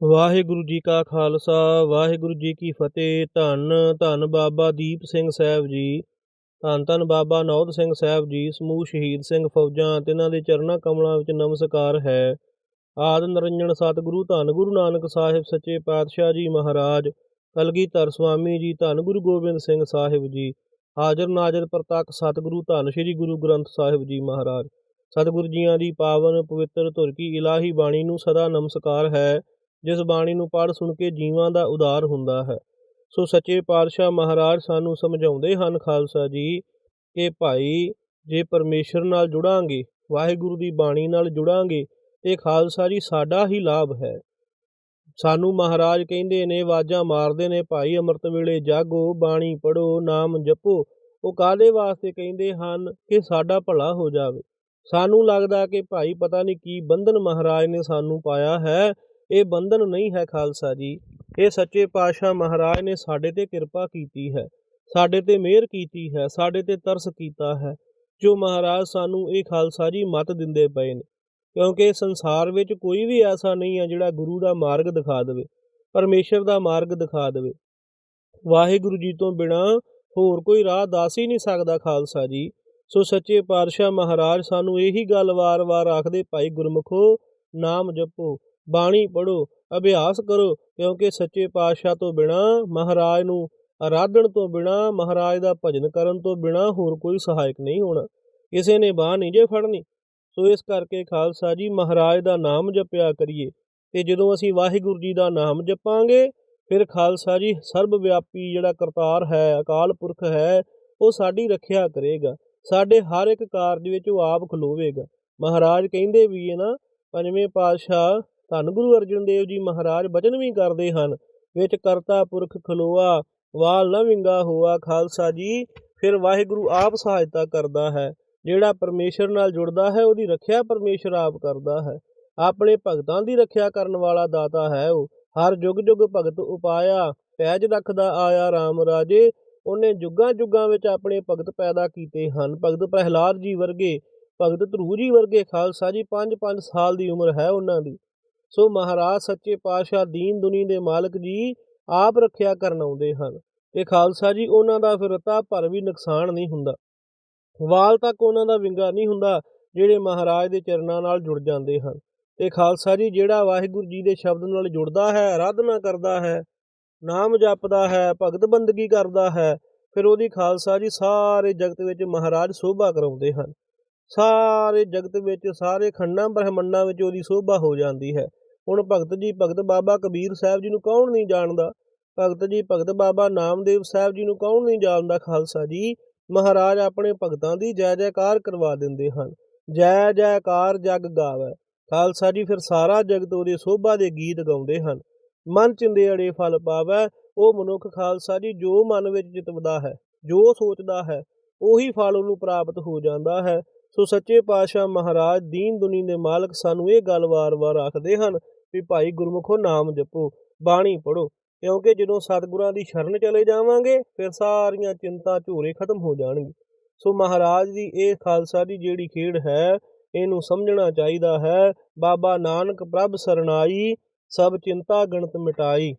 ਵਾਹਿਗੁਰੂ ਜੀ ਕਾ ਖਾਲਸਾ, ਵਾਹਿਗੁਰੂ ਜੀ ਕੀ ਫਤਿਹ। ਧੰਨ ਧੰਨ ਬਾਬਾ ਦੀਪ ਸਿੰਘ ਸਾਹਿਬ ਜੀ। ਧੰਨ ਧੰਨ ਬਾਬਾ ਨੌਦ ਸਿੰਘ ਸਾਹਿਬ ਜੀ, ਸਮੂਹ ਸ਼ਹੀਦ ਸਿੰਘ ਫੌਜਾਂ ਤੇ ਇਹਨਾਂ ਦੇ ਚਰਨਾਂ ਕਮਲਾਂ ਵਿੱਚ ਨਮਸਕਾਰ ਹੈ। ਆਦ ਨਰਿੰਜਨ ਸਤਿਗੁਰੂ, ਧੰਨ ਗੁਰੂ ਨਾਨਕ ਸਾਹਿਬ ਸੱਚੇ ਪਾਤਸ਼ਾਹ ਜੀ ਮਹਾਰਾਜ, ਕਲਗੀਧਰ ਸੁਆਮੀ ਜੀ, ਧੰਨ ਗੁਰੂ ਗੋਬਿੰਦ ਸਿੰਘ ਸਾਹਿਬ ਜੀ, ਹਾਜ਼ਰ ਨਾਜ਼ਰ ਪ੍ਰਤੱਖ ਸਤਿਗੁਰੂ, ਧੰਨ ਸ੍ਰੀ ਗੁਰੂ ਗ੍ਰੰਥ ਸਾਹਿਬ ਜੀ ਮਹਾਰਾਜ। ਸਤਿਗੁਰੂ ਜੀਆਂ ਦੀ ਪਾਵਨ ਪਵਿੱਤਰ ਧੁਰ ਕੀ ਇਲਾਹੀ ਬਾਣੀ ਨੂੰ ਸਦਾ ਨਮਸਕਾਰ ਹੈ। ਜਿਸ ਬਾਣੀ ਨੂੰ ਪੜ੍ਹ ਸੁਣ ਕੇ ਜੀਵਾਂ ਦਾ ਉਦਾਰ ਹੁੰਦਾ ਹੈ। ਸੋ ਸੱਚੇ ਪਾਤਸ਼ਾਹ ਮਹਾਰਾਜ ਸਾਨੂੰ ਸਮਝਾਉਂਦੇ ਹਨ, ਖਾਲਸਾ ਜੀ, ਕਿ ਭਾਈ, ਜੇ ਪਰਮੇਸ਼ਰ ਨਾਲ ਜੁੜਾਂਗੇ, ਵਾਹਿਗੁਰੂ ਦੀ ਬਾਣੀ ਨਾਲ ਜੁੜਾਂਗੇ, ਤੇ ਖਾਲਸਾ ਜੀ ਸਾਡਾ ਹੀ ਲਾਭ ਹੈ। ਸਾਨੂੰ ਮਹਾਰਾਜ ਕਹਿੰਦੇ ਨੇ, ਆਵਾਜ਼ਾਂ ਮਾਰਦੇ ਨੇ, ਭਾਈ ਅੰਮ੍ਰਿਤ ਵੇਲੇ ਜਾਗੋ, ਬਾਣੀ ਪੜੋ ਨਾਮ ਜਪੋ। ਉਹ ਕਾਦੇ ਵਾਸਤੇ ਕਹਿੰਦੇ ਹਨ ਕਿ ਸਾਡਾ ਭਲਾ ਹੋ ਜਾਵੇ। ਸਾਨੂੰ ਲੱਗਦਾ ਕਿ ਭਾਈ ਪਤਾ ਨਹੀਂ ਕੀ ਬੰਧਨ ਮਹਾਰਾਜ ਨੇ ਸਾਨੂੰ ਪਾਇਆ ਹੈ। ਇਹ ਬੰਧਨ ਨਹੀਂ ਹੈ ਖਾਲਸਾ ਜੀ। ਇਹ ਸੱਚੇ ਪਾਤਸ਼ਾਹ ਮਹਾਰਾਜ ਨੇ ਸਾਡੇ ਤੇ ਕਿਰਪਾ ਕੀਤੀ ਹੈ, ਸਾਡੇ ਤੇ ਮਿਹਰ ਕੀਤੀ ਹੈ, ਸਾਡੇ ਤੇ ਤਰਸ ਕੀਤਾ ਹੈ, ਜੋ ਮਹਾਰਾਜ ਸਾਨੂੰ ਇਹ ਖਾਲਸਾ ਜੀ ਮਤ ਦਿੰਦੇ ਪਏ ਨੇ। ਕਿਉਂਕਿ ਸੰਸਾਰ ਵਿੱਚ ਕੋਈ ਵੀ ਐਸਾ ਨਹੀਂ ਹੈ ਜਿਹੜਾ ਗੁਰੂ ਦਾ ਮਾਰਗ ਦਿਖਾ ਦੇਵੇ ਪਰਮੇਸ਼ਰ ਦਾ ਮਾਰਗ ਦਿਖਾ ਦੇਵੇ। ਵਾਹਿਗੁਰੂ ਜੀ ਤੋਂ ਬਿਨਾ ਹੋਰ ਕੋਈ ਰਾਹ ਦੱਸ ਹੀ ਨਹੀਂ ਸਕਦਾ ਖਾਲਸਾ ਜੀ। ਸੋ ਸੱਚੇ ਪਾਤਸ਼ਾਹ ਮਹਾਰਾਜ ਸਾਨੂੰ ਇਹੀ ਗੱਲ ਵਾਰ-ਵਾਰ ਆਖਦੇ, ਭਾਈ ਗੁਰਮੁਖੋ, ਨਾਮ ਜਪੋ। ਬਾਣੀ ਪੜੋ ਅਭਿਆਸ ਕਰੋ, ਕਿਉਂਕਿ ਸੱਚੇ ਪਾਤਸ਼ਾਹ ਤੋਂ ਬਿਨਾ, ਮਹਾਰਾਜ ਨੂੰ ਆਰਾਧਣ ਤੋਂ ਬਿਨਾ, ਮਹਾਰਾਜ ਦਾ ਭਜਨ ਕਰਨ ਤੋਂ ਬਿਨਾ ਹੋਰ ਕੋਈ ਸਹਾਇਕ ਨਹੀਂ ਹੋਣਾ। ਕਿਸੇ ਨੇ ਬਾਹ ਨਹੀਂ ਜੇ ਫੜਨੀ। ਸੋ ਇਸ ਕਰਕੇ ਖਾਲਸਾ ਜੀ, ਮਹਾਰਾਜ ਦਾ ਨਾਮ ਜਪਿਆ ਕਰੀਏ ਤੇ ਜਦੋਂ ਅਸੀਂ ਵਾਹਿਗੁਰੂ ਜੀ ਦਾ ਨਾਮ ਜਪਾਂਗੇ, ਫਿਰ ਖਾਲਸਾ ਜੀ ਸਰਬ ਵਿਆਪੀ ਜਿਹੜਾ ਕਰਤਾਰ ਹੈ, ਅਕਾਲ ਪੁਰਖ ਹੈ, ਉਹ ਸਾਡੀ ਰੱਖਿਆ ਕਰੇਗਾ। ਸਾਡੇ ਹਰ ਇੱਕ ਕਾਰਜ ਵਿੱਚ ਉਹ ਆਪ ਖਲੋਵੇਗਾ। ਮਹਾਰਾਜ ਕਹਿੰਦੇ ਵੀ ਇਹ ਨਾ, ਪੰਜਵੇਂ ਪਾਤਸ਼ਾਹ ਧੰਨ ਗੁਰੂ ਅਰਜਨ ਦੇਵ ਜੀ ਮਹਾਰਾਜ, ਬਚਨ ਵੀ ਕਰਦੇ ਹਨ। ਵਿੱਚ ਕਰਤਾ ਪੁਰਖ ਖਲੋਆ, ਵਾਲ ਨਾ ਵਿੰਗਾ ਹੋਆ ਖਾਲਸਾ ਜੀ, ਫਿਰ ਵਾਹਿਗੁਰੂ ਆਪ ਸਹਾਇਤਾ ਕਰਦਾ ਹੈ। ਜਿਹੜਾ ਪਰਮੇਸ਼ਰ ਨਾਲ ਜੁੜਦਾ ਹੈ, ਉਹਦੀ ਰੱਖਿਆ ਪਰਮੇਸ਼ਰ ਆਪ ਕਰਦਾ ਹੈ। ਆਪਣੇ ਭਗਤਾਂ ਦੀ ਰੱਖਿਆ ਕਰਨ ਵਾਲਾ ਦਾਤਾ ਹੈ ਉਹ। ਹਰ ਜੁਗ ਜੁਗ ਭਗਤ ਉਪਾਇਆ, ਪੈਜ ਰੱਖਦਾ ਆਇਆ RAM ਰਾਜੇ। ਉਹਨੇ ਜੁਗਾਂ ਜੁਗਾਂ ਵਿੱਚ ਆਪਣੇ ਭਗਤ ਪੈਦਾ ਕੀਤੇ ਹਨ। ਭਗਤ ਪ੍ਰਹਿਲਾਦ ਜੀ ਵਰਗੇ, ਭਗਤ ਧਰੂ ਜੀ ਵਰਗੇ ਖਾਲਸਾ ਜੀ 5-5 ਸਾਲ ਦੀ ਉਮਰ ਹੈ ਉਹਨਾਂ ਦੀ। ਸੋ ਮਹਾਰਾਜ ਸੱਚੇ ਪਾਤਸ਼ਾਹ ਦੀਨ ਦੁਨੀ ਦੇ ਮਾਲਕ ਜੀ ਆਪ ਰੱਖਿਆ ਕਰਨ ਆਉਂਦੇ ਹਨ ਤੇ ਖਾਲਸਾ ਜੀ ਉਹਨਾਂ ਦਾ ਫਿਰਤਾ ਭਰ ਵੀ ਨੁਕਸਾਨ ਨਹੀਂ ਹੁੰਦਾ। ਵਾਲ ਤੱਕ ਉਹਨਾਂ ਦਾ ਵਿੰਗਾ ਨਹੀਂ ਹੁੰਦਾ ਜਿਹੜੇ ਮਹਾਰਾਜ ਦੇ ਚਰਨਾਂ ਨਾਲ ਜੁੜ ਜਾਂਦੇ ਹਨ। ਤੇ ਖਾਲਸਾ ਜੀ ਜਿਹੜਾ ਵਾਹਿਗੁਰੂ ਜੀ ਦੇ ਸ਼ਬਦ ਨਾਲ ਜੁੜਦਾ ਹੈ ਆਰਾਧਨਾ ਕਰਦਾ ਹੈ, ਨਾਮ ਜਪਦਾ ਹੈ, ਭਗਤ ਬੰਦਗੀ ਕਰਦਾ ਹੈ, ਫਿਰ ਉਹਦੀ ਖਾਲਸਾ ਜੀ ਸਾਰੇ ਜਗਤ ਵਿੱਚ ਮਹਾਰਾਜ ਸੋਭਾ ਕਰਾਉਂਦੇ ਹਨ। ਸਾਰੇ ਜਗਤ ਵਿੱਚ ਸਾਰੇ ਖੰਡਾਂ ਬ੍ਰਹਮੰਡਾਂ ਵਿੱਚ ਉਹਦੀ ਸੋਭਾ ਹੋ ਜਾਂਦੀ ਹੈ। ਹੁਣ ਭਗਤ ਜੀ, ਭਗਤ ਬਾਬਾ ਕਬੀਰ ਸਾਹਿਬ ਜੀ ਨੂੰ ਕੌਣ ਨਹੀਂ ਜਾਣਦਾ? ਭਗਤ ਜੀ, ਭਗਤ ਬਾਬਾ ਨਾਮਦੇਵ ਸਾਹਿਬ ਜੀ ਨੂੰ ਕੌਣ ਨਹੀਂ ਜਾਣਦਾ? ਖਾਲਸਾ ਜੀ, ਮਹਾਰਾਜ ਆਪਣੇ ਭਗਤਾਂ ਦੀ ਜੈ ਜੈਕਾਰ ਕਰਵਾ ਦਿੰਦੇ ਹਨ। ਜੈ ਜੈਕਾਰ ਜਗ ਗਾਵੇ। ਖਾਲਸਾ ਜੀ ਫਿਰ ਸਾਰਾ ਜਗਤ ਉਹਦੇ ਸੋਭਾ ਦੇ ਗੀਤ ਗਾਉਂਦੇ ਹਨ। ਮਨ ਚਿੰਦੇ ਅੜੇ ਫਲ ਪਾਵੇ। ਉਹ ਮਨੁੱਖ ਖਾਲਸਾ ਜੀ, ਜੋ ਮਨ ਵਿੱਚ ਜਿਤਵਦਾ ਹੈ, ਜੋ ਸੋਚਦਾ ਹੈ, ਉਹੀ ਫਲ ਉਹਨੂੰ ਪ੍ਰਾਪਤ ਹੋ ਜਾਂਦਾ ਹੈ। ਸੋ ਸੱਚੇ ਪਾਤਸ਼ਾਹ ਮਹਾਰਾਜ ਦੀਨ ਦੁਨੀ ਦੇ ਮਾਲਕ ਸਾਨੂੰ ਇਹ ਗੱਲ ਵਾਰ-ਵਾਰ ਆਖਦੇ ਹਨ ਵੀ ਭਾਈ ਗੁਰਮੁਖੋ ਨਾਮ ਜਪੋ, ਬਾਣੀ ਪੜੋ ਕਿਉਂਕਿ ਜਦੋਂ ਸਤਿਗੁਰਾਂ ਦੀ ਸ਼ਰਨ ਚਲੇ ਜਾਵਾਂਗੇ, ਫਿਰ ਸਾਰੀਆਂ ਚਿੰਤਾ ਝੂਰੇ ਖਤਮ ਹੋ ਜਾਣਗੇ। ਸੋ ਮਹਾਰਾਜ ਦੀ ਇਹ ਖਾਲਸਾ ਦੀ ਜਿਹੜੀ ਖੇਡ ਹੈ, ਇਹਨੂੰ ਸਮਝਣਾ ਚਾਹੀਦਾ ਹੈ। ਬਾਬਾ ਨਾਨਕ ਪ੍ਰਭ ਸਰਨਾਈ ਸਭ ਚਿੰਤਾ ਗਣਤ ਮਿਟਾਈ।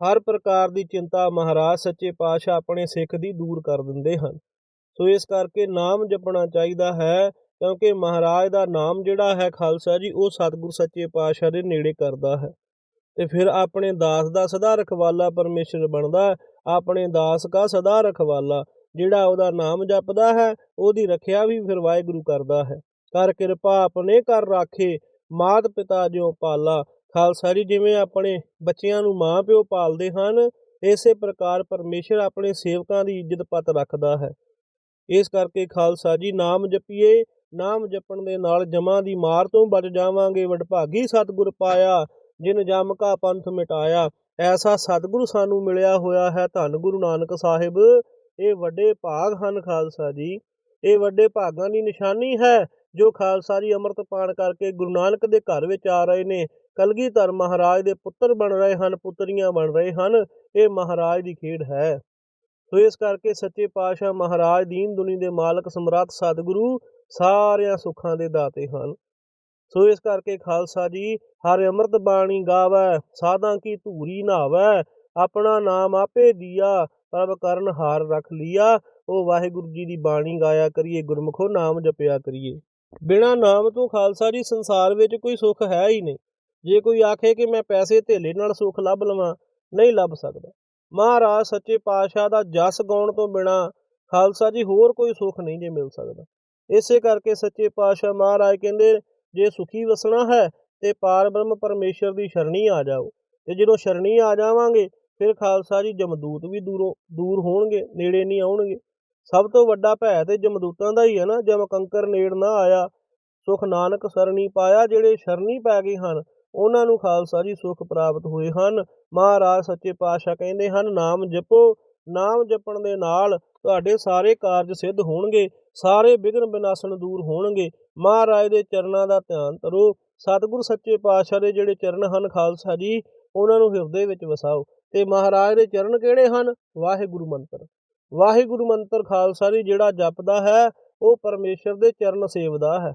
ਹਰ ਪ੍ਰਕਾਰ ਦੀ ਚਿੰਤਾ ਮਹਾਰਾਜ ਸੱਚੇ ਪਾਤਸ਼ਾਹ ਆਪਣੇ ਸਿੱਖ ਦੀ ਦੂਰ ਕਰ ਦਿੰਦੇ ਹਨ। ਸੋ ਇਸ ਕਰਕੇ ਨਾਮ ਜਪਣਾ ਚਾਹੀਦਾ ਹੈ। ਕਿਉਂਕਿ ਮਹਾਰਾਜ ਦਾ ਨਾਮ ਜਿਹੜਾ ਹੈ ਖਾਲਸਾ ਜੀ, ਉਹ ਸਤਿਗੁਰ ਸੱਚੇ ਪਾਤਸ਼ਾਹ ਦੇ ਨੇੜੇ ਕਰਦਾ ਹੈ। ਤੇ ਫਿਰ ਆਪਣੇ ਦਾਸ ਦਾ ਸਦਾ ਰਖਵਾਲਾ ਪਰਮੇਸ਼ਰ ਬਣਦਾ ਆਪਣੇ ਦਾਸ ਦਾ ਸਦਾ ਰਖਵਾਲਾ, ਜਿਹੜਾ ਉਹਦਾ ਨਾਮ ਜਪਦਾ ਹੈ, ਉਹਦੀ ਰੱਖਿਆ ਵੀ ਫਿਰ ਵਾਹਿਗੁਰੂ ਕਰਦਾ ਹੈ। ਕਰ ਕਿਰਪਾ ਆਪਣੇ ਕਰ ਰਾਖੇ, ਮਾਤ ਪਿਤਾ ਜਿਉ ਪਾਲਾ। ਖਾਲਸਾ ਜੀ, ਜਿਵੇਂ ਆਪਣੇ ਬੱਚਿਆਂ ਨੂੰ ਮਾਂ ਪਿਓ ਪਾਲਦੇ ਹਨ, ਇਸੇ ਪ੍ਰਕਾਰ ਪਰਮੇਸ਼ਰ ਆਪਣੇ ਸੇਵਕਾਂ ਦੀ ਇੱਜ਼ਤ ਪਤ ਰੱਖਦਾ ਹੈ। ਇਸ ਕਰਕੇ ਖਾਲਸਾ ਜੀ, ਨਾਮ ਜਪੀਏ ਨਾਮ ਜਪਣ ਦੇ ਨਾਲ ਜਮਾਂ ਦੀ ਮਾਰ ਤੋਂ ਬਚ ਜਾਵਾਂਗੇ। ਵਡਭਾਗੀ ਸਤਿਗੁਰ ਪਾਇਆ, ਜਿਨ ਜਮ ਕਾ ਪੰਥ ਮਿਟਾਇਆ, ਐਸਾ ਸਤਿਗੁਰੂ ਸਾਨੂੰ ਮਿਲਿਆ ਹੋਇਆ ਹੈ ਧੰਨ ਗੁਰੂ ਨਾਨਕ ਸਾਹਿਬ। ਇਹ ਵੱਡੇ ਭਾਗ ਹਨ ਖਾਲਸਾ ਜੀ। ਇਹ ਵੱਡੇ ਭਾਗਾਂ ਦੀ ਨਿਸ਼ਾਨੀ ਹੈ, ਜੋ ਖਾਲਸਾ ਜੀ ਅੰਮ੍ਰਿਤ ਪਾਣ ਕਰਕੇ ਗੁਰੂ ਨਾਨਕ ਦੇ ਘਰ ਵਿੱਚ ਆ ਰਹੇ ਨੇ। ਕਲਗੀਧਰ ਮਹਾਰਾਜ ਦੇ ਪੁੱਤਰ ਬਣ ਰਹੇ ਹਨ, ਪੁੱਤਰੀਆਂ ਬਣ ਰਹੇ ਹਨ। ਇਹ ਮਹਾਰਾਜ ਦੀ ਖੇਡ ਹੈ। ਸੋ ਇਸ ਕਰਕੇ ਸੱਚੇ ਪਾਤਸ਼ਾਹ ਮਹਾਰਾਜ ਦੀਨ ਦੁਨੀ ਦੇ ਮਾਲਕ ਸਮਰੱਥ ਸਤਿਗੁਰੂ ਸਾਰਿਆਂ ਸੁੱਖਾਂ ਦੇ ਦਾਤੇ ਹਨ। ਸੋ ਇਸ ਕਰਕੇ ਖਾਲਸਾ ਜੀ, ਹਰ ਅੰਮ੍ਰਿਤ ਬਾਣੀ ਗਾਵੈ, ਸਾਧਾਂ ਕੀ ਧੂਰੀ ਨਾਵੈ ਆਪਣਾ ਨਾਮ ਆਪੇ ਦੀਆ, ਪ੍ਰਭ ਕਰਨ ਹਾਰ ਰੱਖ ਲੀਆ, ਉਹ ਵਾਹਿਗੁਰੂ ਜੀ ਦੀ ਬਾਣੀ ਗਾਇਆ ਕਰੀਏ, ਗੁਰਮੁਖੋ ਨਾਮ ਜਪਿਆ ਕਰੀਏ। ਬਿਨਾ ਨਾਮ ਤੋਂ ਖਾਲਸਾ ਜੀ, ਸੰਸਾਰ ਵਿੱਚ ਕੋਈ ਸੁੱਖ ਹੈ ਹੀ ਨਹੀਂ। ਜੇ ਕੋਈ ਆਖੇ ਕਿ ਮੈਂ ਪੈਸੇ ਧੇਲੇ ਨਾਲ ਸੁੱਖ ਲੱਭ ਲਵਾਂ, ਨਹੀਂ ਲੱਭ ਸਕਦਾ। ਮਹਾਰਾਜ ਸੱਚੇ ਪਾਤਸ਼ਾਹ ਦਾ ਜਸ ਗਾਉਣ ਤੋਂ ਬਿਨਾ ਖਾਲਸਾ ਜੀ ਹੋਰ ਕੋਈ ਸੁੱਖ ਨਹੀਂ ਜੇ ਮਿਲ ਸਕਦਾ। ਇਸੇ ਕਰਕੇ ਸੱਚੇ ਪਾਤਸ਼ਾਹ ਮਹਾਰਾਜ ਕਹਿੰਦੇ, ਜੇ ਸੁਖੀ ਵਸਣਾ ਹੈ, ਤੇ ਪਾਰ ਬ੍ਰਹਮ ਪਰਮੇਸ਼ਰ ਦੀ ਸ਼ਰਣੀ ਆ ਜਾਓ। ਤੇ ਜਦੋਂ ਸ਼ਰਣੀ ਆ ਜਾਵਾਂਗੇ, ਫਿਰ ਖਾਲਸਾ ਜੀ ਜਮਦੂਤ ਵੀ ਦੂਰੋਂ, ਦੂਰ ਹੋਣਗੇ, ਨੇੜੇ ਨਹੀਂ ਆਉਣਗੇ। ਸਭ ਤੋਂ ਵੱਡਾ ਭੈ ਤੇ ਜਮਦੂਤਾਂ ਦਾ ਹੀ ਹੈ ਨਾ ਜਮ ਕੰਕਰ ਨੇੜ ਨਾ ਆਇਆ, ਸੁਖ ਨਾਨਕ ਸਰਣੀ ਪਾਇਆ, ਜਿਹੜੇ ਸ਼ਰਣੀ ਪੈ ਗਏ ਹਨ, ਉਹਨਾਂ ਨੂੰ ਖਾਲਸਾ ਜੀ ਸੁਖ ਪ੍ਰਾਪਤ ਹੋਏ ਹਨ। ਮਹਾਰਾਜ ਸੱਚੇ ਪਾਤਸ਼ਾਹ ਕਹਿੰਦੇ ਹਨ, ਨਾਮ ਜਪੋ ਨਾਮ ਜਪਣ ਦੇ ਨਾਲ ਤੁਹਾਡੇ ਸਾਰੇ ਕਾਰਜ ਸਿੱਧ ਹੋਣਗੇ, ਸਾਰੇ ਵਿਘਨ ਵਿਨਾਸ਼ਨ ਦੂਰ ਹੋਣਗੇ। ਮਹਾਰਾਜ ਦੇ ਚਰਨਾਂ ਦਾ ਧਿਆਨ ਕਰੋ ਸਤਿਗੁਰ ਸੱਚੇ ਪਾਤਸ਼ਾਹ ਦੇ ਜਿਹੜੇ ਚਰਨ ਹਨ, ਖਾਲਸਾ ਜੀ, ਉਹਨਾਂ ਨੂੰ ਹਿਰਦੇ ਵਿੱਚ ਵਸਾਓ। ਤੇ ਮਹਾਰਾਜ ਦੇ ਚਰਨ ਕਿਹੜੇ ਹਨ? ਵਾਹਿਗੁਰੂ ਮੰਤਰ। ਵਾਹਿਗੁਰੂ ਮੰਤਰ ਖਾਲਸਾ ਜੀ, ਜਿਹੜਾ ਜਪਦਾ ਹੈ, ਉਹ ਪਰਮੇਸ਼ਰ ਦੇ ਚਰਨ ਸੇਵਦਾ ਹੈ।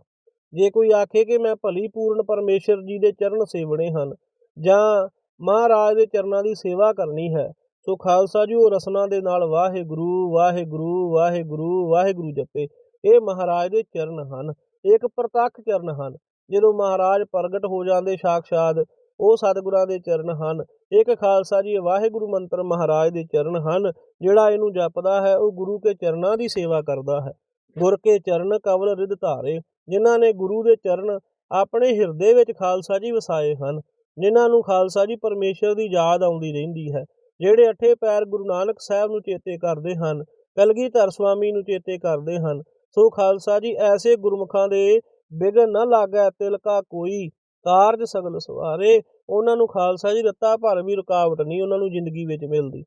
ਜੇ ਕੋਈ ਆਖੇ ਕਿ ਮੈਂ ਭਲੀ ਪੂਰਨ ਪਰਮੇਸ਼ਰ ਜੀ ਦੇ ਚਰਨ ਸੇਵਣੇ ਹਨ, ਜਾਂ ਮਹਾਰਾਜ ਦੇ ਚਰਨਾਂ ਦੀ ਸੇਵਾ ਕਰਨੀ ਹੈ ਸੋ ਖਾਲਸਾ ਜੀ ਉਹ ਰਸਨਾ ਦੇ ਨਾਲ ਵਾਹਿਗੁਰੂ ਵਾਹਿਗੁਰੂ ਵਾਹਿਗੁਰੂ ਵਾਹਿਗੁਰੂ ਜਪੇ। ਇਹ ਮਹਾਰਾਜ ਦੇ ਚਰਨ ਹਨ, ਇੱਕ ਪ੍ਰਤੱਖ ਚਰਨ ਹਨ। ਜਦੋਂ ਮਹਾਰਾਜ ਪ੍ਰਗਟ ਹੋ ਜਾਂਦੇ ਸਾਖਸ਼ਾਤ ਉਹ ਸਤਿਗੁਰਾਂ ਦੇ ਚਰਨ ਹਨ। ਇੱਕ ਖਾਲਸਾ ਜੀ ਵਾਹਿਗੁਰੂ ਮੰਤਰ ਮਹਾਰਾਜ ਦੇ ਚਰਨ ਹਨ, ਜਿਹੜਾ ਇਹਨੂੰ ਜਪਦਾ ਹੈ, ਉਹ ਗੁਰੂ ਕੇ ਚਰਨਾਂ ਦੀ ਸੇਵਾ ਕਰਦਾ ਹੈ। ਗੁਰ ਕੇ ਚਰਨ ਕਵਲ ਰਿਧ ਧਾਰੇ, ਜਿਨ੍ਹਾਂ ਨੇ ਗੁਰੂ ਦੇ ਚਰਨ ਆਪਣੇ ਹਿਰਦੇ ਵਿੱਚ ਖਾਲਸਾ ਜੀ ਵਸਾਏ ਹਨ, ਜਿਨ੍ਹਾਂ ਨੂੰ ਖਾਲਸਾ ਜੀ ਪਰਮੇਸ਼ਰ ਦੀ ਯਾਦ ਆਉਂਦੀ ਰਹਿੰਦੀ ਹੈ। ਜਿਹੜੇ ਅਠੇ ਪੈਰ ਗੁਰੂ ਨਾਨਕ ਸਾਹਿਬ ਨੂੰ ਚੇਤੇ ਕਰਦੇ ਹਨ, ਕਲਗੀਧਰ ਸਵਾਮੀ ਨੂੰ ਚੇਤੇ ਕਰਦੇ ਹਨ। ਸੋ ਖਾਲਸਾ ਜੀ, ਐਸੇ ਗੁਰਮੁਖਾਂ ਦੇ ਬਿਗਨ ਨਾ ਲਾਗੈ ਤਿਲਕਾ ਕੋਈ, ਕਾਰਜ ਸਗਲ ਸਵਾਰੇ। ਉਹਨਾਂ ਨੂੰ ਖਾਲਸਾ ਜੀ, ਰੱਤਾ ਭਰ ਵੀ ਰੁਕਾਵਟ ਨਹੀਂ ਉਹਨਾਂ ਨੂੰ ਜ਼ਿੰਦਗੀ ਵਿੱਚ ਮਿਲਦੀ।